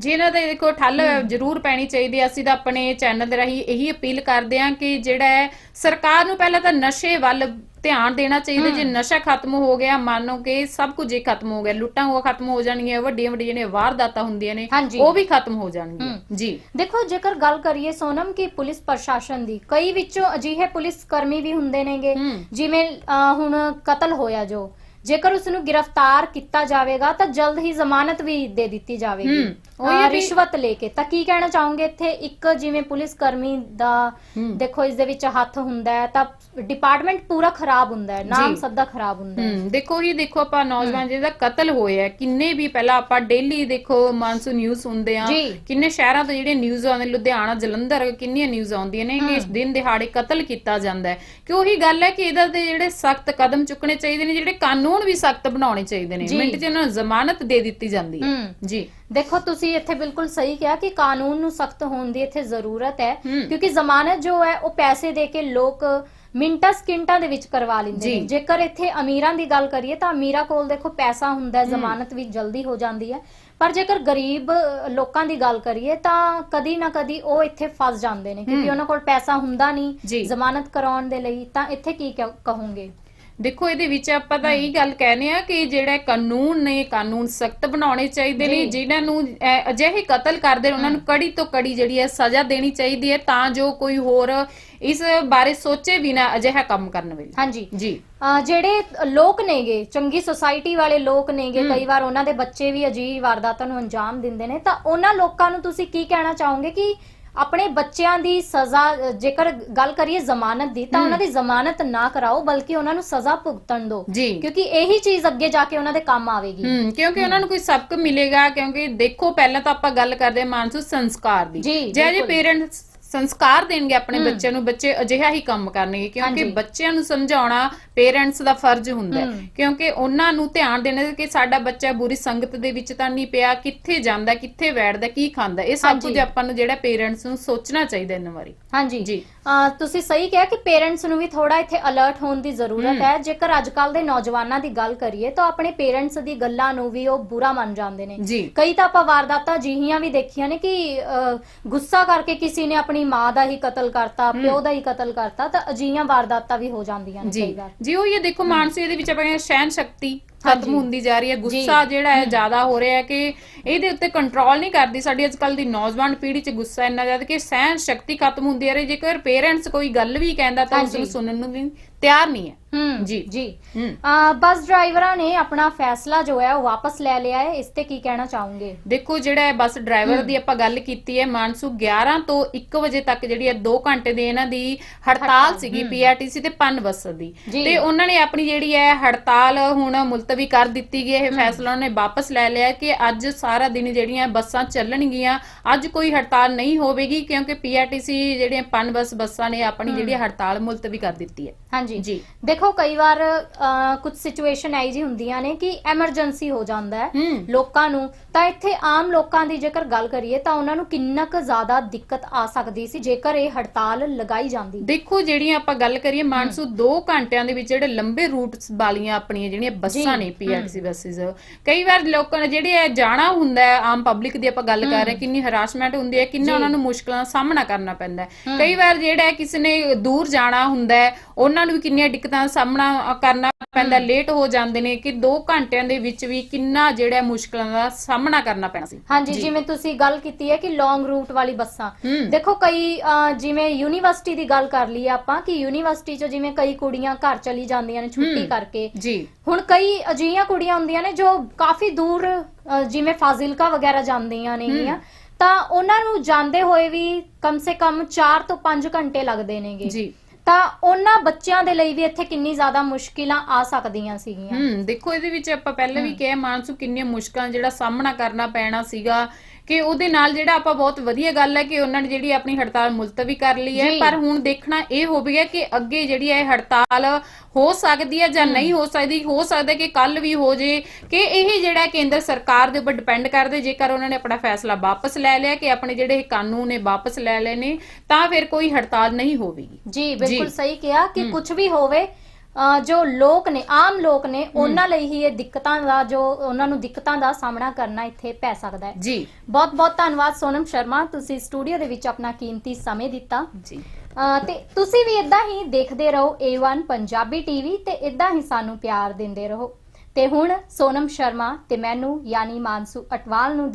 ਇਹਨਾਂ ਤੇ ਦੇਖੋ ਠੱਲ ਜ਼ਰੂਰ ਪੈਣੀ ਚਾਹੀਦੀ ਹੈ। ਅਸੀਂ ਤਾਂ ਆਪਣੇ ਚੈਨਲ ਦੇ ਰਾਹੀਂ ਇਹੀ ਅਪੀਲ ਕਰਦੇ ਹਾਂ ਕਿ ਜਿਹੜਾ ਹੈ ਸਰਕਾਰ ਨੂੰ ਪਹਿਲਾਂ ਤਾਂ ਨਸ਼ੇ ਵੱਲ ਧਿਆਨ ਦੇਣਾ ਚਾਹੀਦਾ ਜੇ ਨਸ਼ਾ ਖਤਮ ਹੋ ਗਿਆ ਮੰਨੋ ਕਿ ਸਭ ਕੁਝ ਹੀ ਖਤਮ ਹੋ ਗਿਆ ਲੁੱਟਾਂ ਹੋ ਖਤਮ ਹੋ ਜਾਣਗੀਆਂ ਵੱਡੀਆਂ ਵੱਡੀਆਂ ਜਿਹੜੀਆਂ ਵਾਰਦਾਤਾਂ ਹੁੰਦੀਆਂ ਨੇ ਹਾਂਜੀ। ਉਹ ਵੀ ਖਤਮ ਹੋ ਜਾਣਗੀਆਂ ਜੀ ਦੇਖੋ ਜੇਕਰ ਗੱਲ ਕਰੀਏ ਸੋਨਮ ਕਿ ਪੁਲਿਸ ਪ੍ਰਸ਼ਾਸਨ ਦੀ ਕਈ ਵਿੱਚੋਂ ਅਜਿਹੇ ਪੁਲਿਸ ਕਰਮੀ ਵੀ ਹੁੰਦੇ ਨੇਗੇ ਹੂੰ। ਜਿਵੇਂ ਅਹ, ਹੁਣ ਕਤਲ ਹੋਇਆ ਜੋ ਜੇਕਰ ਉਸ ਨੂੰ ਗ੍ਰਿਫਤਾਰ ਕੀਤਾ ਜਾਵੇਗਾ ਤਾਂ ਜਲਦ ਹੀ ਜ਼ਮਾਨਤ ਵੀ ਦੇ ਦਿੱਤੀ ਜਾਵੇਗੀ। ਹੂੰ, ਉਹੀ ਅਹ, ਹੈ ਵੀ- ਰਿਸ਼ਵਤ ਲੈ ਕੇ। ਤਾਂ ਕੀ ਕਹਿਣਾ ਚਾਹੋਗੇ ਇੱਥੇ? ਇੱਕ ਜਿਵੇਂ ਪੁਲਿਸ ਕਰਮੀ ਦਾ ਹੂੰ। ਦੇਖੋ ਇਸ ਦੇ ਵਿੱਚ ਹੱਥ ਹੁੰਦਾ ਹੈ ਤਾਂ ਡਿਪਾਰਟਮੈਂਟ ਪੂਰਾ ਖਰਾਬ ਹੁੰਦਾ ਹੈ ਨਾਮ ਜੀ। ਸਭ ਦਾ ਖਰਾਬ ਹੁੰਦਾ ਹੈ। ਹੂੰ ਦੇਖੋ ਹੀ ਦੇਖੋ ਆਪਾਂ ਨੌਜਵਾਨ ਜਿਹਦਾ ਕਤਲ ਹੋਇਆ ਹੈ, ਕਿੰਨੇ ਵੀ ਪਹਿਲਾਂ ਆਪਾਂ ਡੇਲੀ ਦੇਖੋ ਮਾਨਸੂਨ ਨਿਊਜ਼ ਸੁਣਦੇ ਆ ਜੀ। ਕਿੰਨੇ ਸ਼ਹਿਰਾਂ ਤੋਂ ਜਿਹੜੇ ਨਿਊਜ਼ ਆਉਂਦੇ ਲੁਧਿਆਣਾ ਜਲੰਧਰ ਕਿੰਨੀਆਂ ਨਿਊਜ਼ ਆਉਂਦੀਆਂ ਨੇ ਕਿ ਇਸ ਦਿਨ ਦਿਹਾੜੇ ਕਤਲ ਕੀਤਾ ਜਾਂਦਾ ਹੈ। ਕਿ ਉਹੀ ਗੱਲ ਹੈ ਕਿ ਇਹਦਾ ਤੇ ਜਿਹੜੇ ਸਖਤ ਕਦਮ ਚੁੱਕਣੇ ਚਾਹੀਦੇ ਨੇ ਜਿਹੜੇ ਕਾਨੂੰਨ ਵੀ ਸਖਤ ਬਣਾਉਣੇ ਚਾਹੀਦੇ ਨੇ ਜੀ। ਮਿੰਟ 'ਚ ਇਹਨਾਂ ਨੂੰ ਜ਼ਮਾਨਤ ਦੇ ਦਿੱਤੀ ਜਾਂਦੀ ਹੈ ਹੂੰ। ਜੀ ਦੇਖੋ ਤੁਸੀਂ ਇੱਥੇ ਬਿਲਕੁਲ ਸਹੀ ਕਿਹਾ ਕਿ ਕਾਨੂੰਨ ਨੂੰ ਸਖਤ ਹੋਣ ਦੀ ਇੱਥੇ ਜ਼ਰੂਰਤ ਹੈ ਹੂੰ। ਕਿਉਂਕਿ ਜ਼ਮਾਨਤ ਜੋ ਹੈ ਉਹ ਪੈਸੇ ਦੇ ਕੇ ਲੋਕ ਮਿੰਟਾਂ ਸਕਿੰਟਾਂ ਦੇ ਵਿੱਚ ਕਰਵਾ ਲੈਂਦੇ ਜੀ। ਨੇ ਜੇਕਰ ਇੱਥੇ ਅਮੀਰਾਂ ਦੀ ਗੱਲ ਕਰੀਏ ਤਾਂ ਅਮੀਰਾਂ ਕੋਲ ਦੇਖੋ ਪੈਸਾ ਹੁੰਦਾ ਹੈ ਜ਼ਮਾਨਤ ਵੀ ਜਲਦੀ ਹੋ ਜਾਂਦੀ ਹੈ ਪਰ ਜੇਕਰ ਗਰੀਬ ਅ, ਲੋਕਾਂ ਦੀ ਗੱਲ ਕਰੀਏ ਤਾਂ ਕਦੀ ਨਾ ਕਦੀ ਉਹ ਇੱਥੇ ਫਸ ਜਾਂਦੇ ਨੇ ਕਿਉਂਕਿ ਹੂੰ। ਉਹਨਾਂ ਕੋਲ ਪੈਸਾ ਹੁੰਦਾ ਜੀ। ਨਹੀਂ ਜ਼ਮਾਨਤ ਕਰਾਉਣ ਦੇ ਲਈ ਤਾਂ ਇੱਥੇ ਕੀ ਕਹ- ਕਹੋਗੇ ਦੇਖੋ ਇਹਦੇ ਵਿੱਚ ਆਪਾਂ ਤਾਂ ਇਹ ਗੱਲ ਕਹਿੰਦੇ ਆ ਕਿ ਜਿਹੜਾ ਕਾਨੂੰਨ ਨੇ ਕਾਨੂੰਨ ਸਖਤ ਬਣਾਉਣੇ ਚਾਹੀਦੇ ਨੇ। ਜਿਨ੍ਹਾਂ ਨੂੰ ਅਜਿਹੇ ਕਤਲ ਕਰਦੇ ਨੇ ਉਹਨਾਂ ਨੂੰ ਕੜੀ ਤੋਂ ਕੜੀ ਜਿਹੜੀ ਹੈ ਸਜ਼ਾ ਦੇਣੀ ਚਾਹੀਦੀ ਹੈ ਤਾਂ ਜੋ ਕੋਈ ਹੋਰ ਇਸ ਬਾਰੇ ਸੋਚੇ ਵੀ ਨਾ ਅਜਿਹਾ ਕੰਮ ਕਰਨ ਵੇਲੇ। ਹਾਂਜੀ। ਜੀ। ਅਹ ਜਿਹੜੇ ਲੋਕ ਨੇਗੇ ਚੰਗੀ ਸੁਸਾਇਟੀ ਵਾਲੇ ਲੋਕ ਨੇਗੇ ਕਈ ਵਾਰ ਉਹਨਾਂ ਦੇ ਬੱਚੇ ਵੀ ਅਜੀਬ ਵਾਰਦਾਤਾਂ ਨੂੰ ਅੰਜਾਮ ਦਿੰਦੇ ਨੇ ਤਾਂ ਉਹਨਾਂ ਲੋਕਾਂ ਨੂੰ ਤੁਸੀਂ ਕੀ ਕਹਿਣਾ ਚਾਹੋਗੇ ਕਿ ਆਪਣੇ ਬੱਚਿਆਂ ਦੀ ਸਜ਼ਾ ਜੇਕਰ ਗੱਲ ਕਰੀਏ ਜ਼ਮਾਨਤ ਦੀ ਤਾਂ ਉਹਨਾਂ ਦੀ ਜ਼ਮਾਨਤ ਨਾ ਕਰਾਓ ਬਲਕਿ ਉਹਨਾਂ ਨੂੰ ਸਜ਼ਾ ਭੁਗਤਣ ਦਿਓ ਕਿਉਂਕਿ ਇਹੀ ਚੀਜ਼ ਅੱਗੇ ਜਾ ਕੇ ਉਹਨਾਂ ਦੇ ਕੰਮ ਆਵੇਗੀ। ਕਿਉਂਕਿ ਉਹਨਾਂ ਨੂੰ ਕੋਈ ਸਬਕ ਮਿਲੇਗਾ ਕਿਉਂਕਿ ਦੇਖੋ ਪਹਿਲਾਂ ਤਾਂ ਆਪਾਂ ਗੱਲ ਕਰਦੇ ਮਾਨਸੂ ਸੰਸਕਾਰ ਦੀ। ਜੀ, ਜੇ। ਪੇਰੈਂਟਸ ਸੰਸਕਾਰ ਦੇਣਗੇ ਆਪਣੇ ਬੱਚਿਆਂ ਨੂੰ ਬੱਚੇ ਅਜਿਹਾ ਹੀ ਕੰਮ ਕਰਨਗੇ ਕਿਉਂਕਿ। ਬੱਚਿਆਂ ਨੂੰ ਸਮਝਾਉਣਾ ਪੇਰੈਂਟਸ ਦਾ ਫਰਜ਼ ਹੁੰਦਾ ਹੈ। ਕਿਉਂਕਿ ਉਹਨਾਂ ਨੂੰ ਧਿਆਨ ਦੇਣਾ ਕਿ ਸਾਡਾ ਬੱਚਾ ਬੁਰੀ ਸੰਗਤ ਦੇ ਵਿੱਚ ਤਾਂ ਨਹੀਂ ਪਿਆ ਕਿੱਥੇ ਜਾਂਦਾ ਕਿੱਥੇ ਬੈਠਦਾ ਕੀ ਖਾਂਦਾ ਇਹ ਸਭ। ਕੁਝ ਆਪਾਂ ਨੂੰ ਜਿਹੜਾ ਪੇਰੈਂਟਸ ਨੂੰ ਸੋਚਣਾ ਚਾਹੀਦਾ ਇਹਨਾਂ ਬਾਰੇ ਹਾਂਜੀ ਜੀ। ਤੁਸੀਂ ਸਹੀ ਕਿਹਾ ਕਿ ਪੇਰੈਂਟਸ ਨੂੰ ਵੀ ਥੋੜਾ ਇੱਥੇ ਅਲਰਟ ਹੋਣ ਦੀ ਜ਼ਰੂਰਤ। ਹੈ ਜੇਕਰ ਅੱਜਕੱਲ ਦੇ ਨੌਜਵਾਨਾਂ ਦੀ ਗੱਲ ਕਰੀਏ ਤਾਂ ਆਪਣੇ ਪੇਰੈਂਟਸ ਦੀ ਗੱਲਾਂ ਨੂੰ ਵੀ ਉਹ ਬੁਰਾ ਮੰਨ ਜਾਂਦੇ ਨੇ ਜੀ ਕਈ ਤਾਂ ਆਪਾਂ ਵਾਰਦਾਤਾਂ ਜਿਹੀਆਂ ਵੀ ਦੇਖੀਆਂ ਨੇ ਕਿ ਗੁੱਸਾ ਕਰਕੇ ਕਿਸੇ ਨੇ ਆਪਣੀ ਮਾਂ ਦਾ ਹੀ ਕਤਲ ਕਰਤਾ ਪਿਓ ਦਾ ਹੀ ਕਤਲ ਕਰਤਾ ਤਾਂ ਅਜਿਹੀਆਂ ਵਾਰਦਾਤਾਂ ਵੀ ਹੋ ਜਾਂਦੀਆਂ ਨੇ ਜੀ। ਵਾਰ। ਜੀ ਉਹ ਇਹ ਦੇਖੋ ਮਾਨਸੀ ਇਹਦੇ ਵਿੱਚ ਆਪਾਂ ਕਹਿੰਦੇ ਹਾਂ ਸਹਿਨ ਸ਼ਕਤੀ ਹਾਂਜੀ। ਖਤਮ ਹੁੰਦੀ ਜਾ ਰਹੀ ਹੈ। ਗੁੱਸਾ ਜਿਹੜਾ ਹੈ ਜ਼ਿਆਦਾ ਹੋ ਰਿਹਾ ਹੈ ਕਿ ਇਹਦੇ ਉੱਤੇ ਕੰਟਰੋਲ ਨਹੀਂ ਕਰਦੀ ਸਾਡੀ ਅੱਜਕੱਲ ਦੀ ਨੌਜਵਾਨ ਪੀੜ੍ਹੀ 'ਚ ਗੁੱਸਾ ਇੰਨਾ ਜ਼ਿਆਦਾ ਕਿ ਸਹਿਨ ਸ਼ਕਤੀ ਖਤਮ ਹੁੰਦੀ ਜਾ ਰਹੀ ਹੈ। ਜੇਕਰ ਪੇਰੈਂਟਸ ਕੋਈ ਗੱਲ ਵੀ ਕਹਿੰਦਾ ਤਾਂ ਉਸ ਨੂੰ ਹਾਂਜੀ। ਸੁਣਨ ਨੂੰ ਵੀ ਤਿਆਰ ਨਹੀਂ ਹੈ। ਹੂੰ ਜੀ। ਜੀ। ਹੂੰ। ਬੱਸ ਡਰਾਈਵਰਾਂ ਨੇ ਆਪਣਾ ਫੈਸਲਾ ਜੋ ਹੈ ਉਹ ਵਾਪਸ ਲੈ ਲਿਆ ਹੈ। ਇਸ ਤੇ ਕੀ ਕਹਿਣਾ ਚਾਹੋਗੇ? ਦੇਖੋ ਜਿਹੜਾ ਹੈ ਬੱਸ ਡਰਾਈਵਰ ਦੀ ਆਪਾਂ ਗੱਲ ਕੀਤੀ ਹੈ ਮਾਨਸੂ 11 ਤੋਂ 1 ਵਜੇ ਤੱਕ ਜਿਹੜੀ ਹੈ 2 ਘੰਟੇ ਦੀ ਇਹਨਾਂ ਦੀ ਹੜਤਾਲ ਸੀਗੀ। ਪੀਆਰਟੀਸੀ ਤੇ ਪਨ ਬੱਸ ਦੀ। ਜੀ। ਤੇ ਉਹਨਾਂ ਨੇ ਆਪਣੀ ਜਿਹੜੀ ਹੈ ਹੜਤਾਲ ਹੁਣ ਮੁਲਤਵੀ ਕਰ ਦਿੱਤੀ ਗਈ ਹੈ। ਇਹ ਫੈਸਲਾ ਉਹਨੇ ਵਾਪਸ ਲੈ ਲਿਆ ਕਿ ਅੱਜ ਸਾਰਾ ਦਿਨ ਜਿਹੜੀਆਂ ਬੱਸਾਂ ਚੱਲਣਗੀਆਂ ਅੱਜ ਕੋਈ ਹੜਤਾਲ ਨਹੀਂ ਹੋਵੇਗੀ ਕਿਉਂਕਿ ਪੀਆਰਟੀਸੀ ਜਿਹੜੀਆਂ ਪਨ ਬੱਸ ਬੱਸਾਂ ਨੇ ਆਪਣੀ ਜਿਹੜੀ ਹੜਤਾਲ ਮੁਲਤਵੀ ਕਰ ਦਿੱਤੀ ਹੈ। ਹਾਂਜੀ। ਜੀ। ਦੇਖੋ ਕਈ ਵਾਰ ਕੁਝ ਸਿਚੁਏਸ਼ਨ ਆਈ ਜੀ ਹੁੰਦੀਆਂ ਨੇ ਕਿ ਐਮਰਜੈਂਸੀ ਹੋ ਜਾਂਦਾ ਹੈ ਲੋਕਾਂ ਨੂੰ। ਤਾਂ ਇੱਥੇ ਆਮ ਲੋਕਾਂ ਦੀ ਜੇਕਰ ਗੱਲ ਕਰੀਏ ਤਾਂ ਉਹਨਾਂ ਨੂੰ ਕਿੰਨਾ ਕੁ ਜ਼ਿਆਦਾ ਦਿੱਕਤ ਆ ਸਕਦੀ ਸੀ ਜੇਕਰ ਇਹ ਹੜਤਾਲ ਲਗਾਈ ਜਾਂਦੀ। ਦੇਖੋ ਜਿਹੜੀਆਂ ਆਪਾਂ ਗੱਲ ਕਰੀਏ ਮਾਨਸੂ 2 ਘੰਟਿਆਂ ਦੇ ਵਿੱਚ ਜਿਹੜੇ ਲੰਬੇ ਰੂਟਸ ਵਾਲੀਆਂ ਆਪਣੀਆਂ ਜਿਹੜੀਆਂ ਬੱਸਾਂ ਨੇ ਪੀਆਰਟੀਸੀ ਬੱਸਿਸ ਕਈ ਵਾਰ ਲੋਕਾਂ ਨੇ ਜਿਹੜੇ ਜਾਣਾ ਹੁੰਦਾ ਹੈ ਆਮ ਪਬਲਿਕ ਦੀ ਆਪਾਂ ਗੱਲ ਕਰ ਰਹੇ ਕਿੰਨੀ ਹਰਾਸਮੈਂਟ ਹੁੰਦੀ ਹੈ ਕਿੰਨਾ। ਉਹਨਾਂ ਨੂੰ ਮੁਸ਼ਕਲਾਂ ਦਾ ਸਾਹਮਣਾ ਕਰਨਾ ਪੈਂਦਾ ਹੈ। ਕਈ ਵਾਰ ਜਿਹੜਾ ਕਿਸੇ ਨੇ ਦੂਰ ਜਾਣਾ ਹੁੰਦਾ ਹੈ ਉਹਨਾਂ ਨੂੰ ਵੀ ਕਿੰਨੀਆਂ ਦਿੱਕਤਾਂ ਦਾ ਸਾਹਮਣਾ ਕਰਨਾ ਪੈਂਦਾ ਲੇਟ ਹੋ ਜਾਂਦੇ ਨੇ ਕਿ 2 ਘੰਟਿਆਂ ਦੇ ਵਿੱਚ ਵੀ ਕਿੰਨਾ ਜਿਹੜਾ ਮੁਸ਼ਕਲਾਂ ਦਾ ਸਾਹਮਣਾ ਕਰਨਾ ਪੈਣਾ ਸੀ। ਹਾਂਜੀ। ਜਿਵੇਂ ਤੁਸੀਂ ਗੱਲ ਕੀਤੀ ਹੈ ਕਿ ਲੌਂਗ ਰੂਟ ਵਾਲੀ ਬੱਸਾਂ। ਦੇਖੋ ਕਈ ਜਿਵੇਂ ਯੂਨੀਵਰਸਿਟੀ ਦੀ ਗੱਲ ਕਰ ਲਈਏ ਆਪਾਂ ਕਿ ਯੂਨੀਵਰਸਿਟੀ 'ਚ ਜਿਵੇਂ ਕਈ ਕੁੜੀਆਂ ਘਰ ਚਲੀ ਜਾਂਦੀਆਂ ਨੇ ਛੁੱਟੀ। ਕਰਕੇ। ਜੀ। ਹੁਣ ਕਈ ਅਜਿਹੀਆਂ ਕੁੜੀਆਂ ਹੁੰਦੀਆਂ ਨੇ ਜੋ ਕਾਫੀ ਦੂਰ ਜਿਵੇਂ ਫਾਜ਼ਿਲਕਾ ਵਗੈਰਾ ਜਾਂਦੀਆਂ ਨੇਗੀਆਂ ਤਾਂ ਉਹਨਾਂ ਨੂੰ ਜਾਂਦੇ ਹੋਏ ਵੀ ਕਮ ਸੇ ਕਮ 4 ਤੋਂ 5 ਘੰਟੇ ਲੱਗਦੇ ਨੇਗੇ। ਜੀ। ਤਾਂ ਉਹਨਾਂ ਬੱਚਿਆਂ ਦੇ ਲਈ ਵੀ ਇੱਥੇ ਕਿੰਨੀ ਜ਼ਿਆਦਾ ਮੁਸ਼ਕਿਲਾਂ ਆ ਸਕਦੀਆਂ ਸੀਗੀਆਂ। ਹੂੰ ਦੇਖੋ ਇਹਦੇ ਵਿੱਚ ਆਪਾਂ ਪਹਿਲਾਂ ਵੀ ਕਿਹਾ ਮਾਨਸੂ ਕਿੰਨੀਆਂ ਮੁਸ਼ਕਲਾਂ ਜਿਹੜਾ ਸਾਹਮਣਾ ਕਰਨਾ ਪੈਣਾ ਸੀਗਾ। ਕਿ ਉਹਦੇ ਨਾਲ ਜਿਹੜਾ ਆਪਾਂ ਬਹੁਤ ਵਧੀਆ ਗੱਲ ਹੈ ਕਿ ਉਹਨਾਂ ਨੇ ਜਿਹੜੀ ਆਪਣੀ ਹੜਤਾਲ ਮੁਲਤਵੀ ਕਰ ਲਈ ਹੈ। ਪਰ ਹੁਣ ਦੇਖਣਾ ਇਹ ਹੋਵੇਗਾ ਕਿ ਅੱਗੇ ਜਿਹੜੀ ਹੈ ਹੜਤਾਲ ਹੋ ਸਕਦੀ ਹੈ ਜਾਂ ਨਹੀਂ ਹੋ ਸਕਦੀ ਹੋ ਸਕਦਾ ਕਿ ਕੱਲ ਵੀ ਹੋ ਜੇ ਕਿ ਇਹ ਜਿਹੜਾ ਕੇਂਦਰ ਸਰਕਾਰ ਦੇ ਉੱਪਰ ਡਿਪੈਂਡ ਕਰਦੇ ਜੇਕਰ ਉਹਨਾਂ ਨੇ ਆਪਣਾ ਫੈਸਲਾ ਵਾਪਸ ਲੈ ਲਿਆ ਕਿ ਆਪਣੇ ਜਿਹੜੇ ਕਾਨੂੰਨ ਨੇ ਵਾਪਸ ਲੈ ਲਏ ਨੇ ਤਾਂ ਫਿਰ ਕੋਈ ਹੜਤਾਲ ਨਹੀਂ ਹੋਵੇਗੀ ਜੀ ਬਿਲਕੁਲ। ਸਹੀ ਕਿਹਾ ਕਿ ਕੁਝ ਵੀ ਹੋਵੇ ਜੋ ਲੋਕ ਨੇ ਆਮ ਲੋਕ ਨੇ ਉਹਨਾਂ ਲਈ ਹੀ ਇਹ ਦਿੱਕਤਾਂ ਦਾ ਜੋ ਉਹਨਾਂ ਨੂੰ ਦਿੱਕਤਾਂ ਦਾ ਸਾਹਮਣਾ ਕਰਨਾ ਇੱਥੇ ਪੈ ਸਕਦਾ ਹੈ। ਜੀ। ਬਹੁਤ ਬਹੁਤ ਧੰਨਵਾਦ ਸੋਨਮ ਸ਼ਰਮਾ ਤੁਸੀਂ ਸਟੂਡੀਓ ਦੇ ਵਿੱਚ ਆਪਣਾ ਕੀਮਤੀ ਸਮੇਂ ਦਿੱਤਾ। ਜੀ। ਤੇ ਤੁਸੀਂ ਵੀ ਇਦਾਂ ਹੀ ਦੇਖਦੇ ਰਹੋ A1 ਪੰਜਾਬੀ ਟੀਵੀ ਤੇ ਇਦਾਂ ਹੀ ਸਾਨੂੰ ਪਿਆਰ ਦਿੰਦੇ ਰਹੋ। ਤੇ ਹੁਣ ਸੋਨਮ ਸ਼ਰਮਾ ਤੇ ਮੈਨੂੰ ਯਾਨੀ ਮਾਨਸੂ ਅਟਵਾਲ ਨੂੰ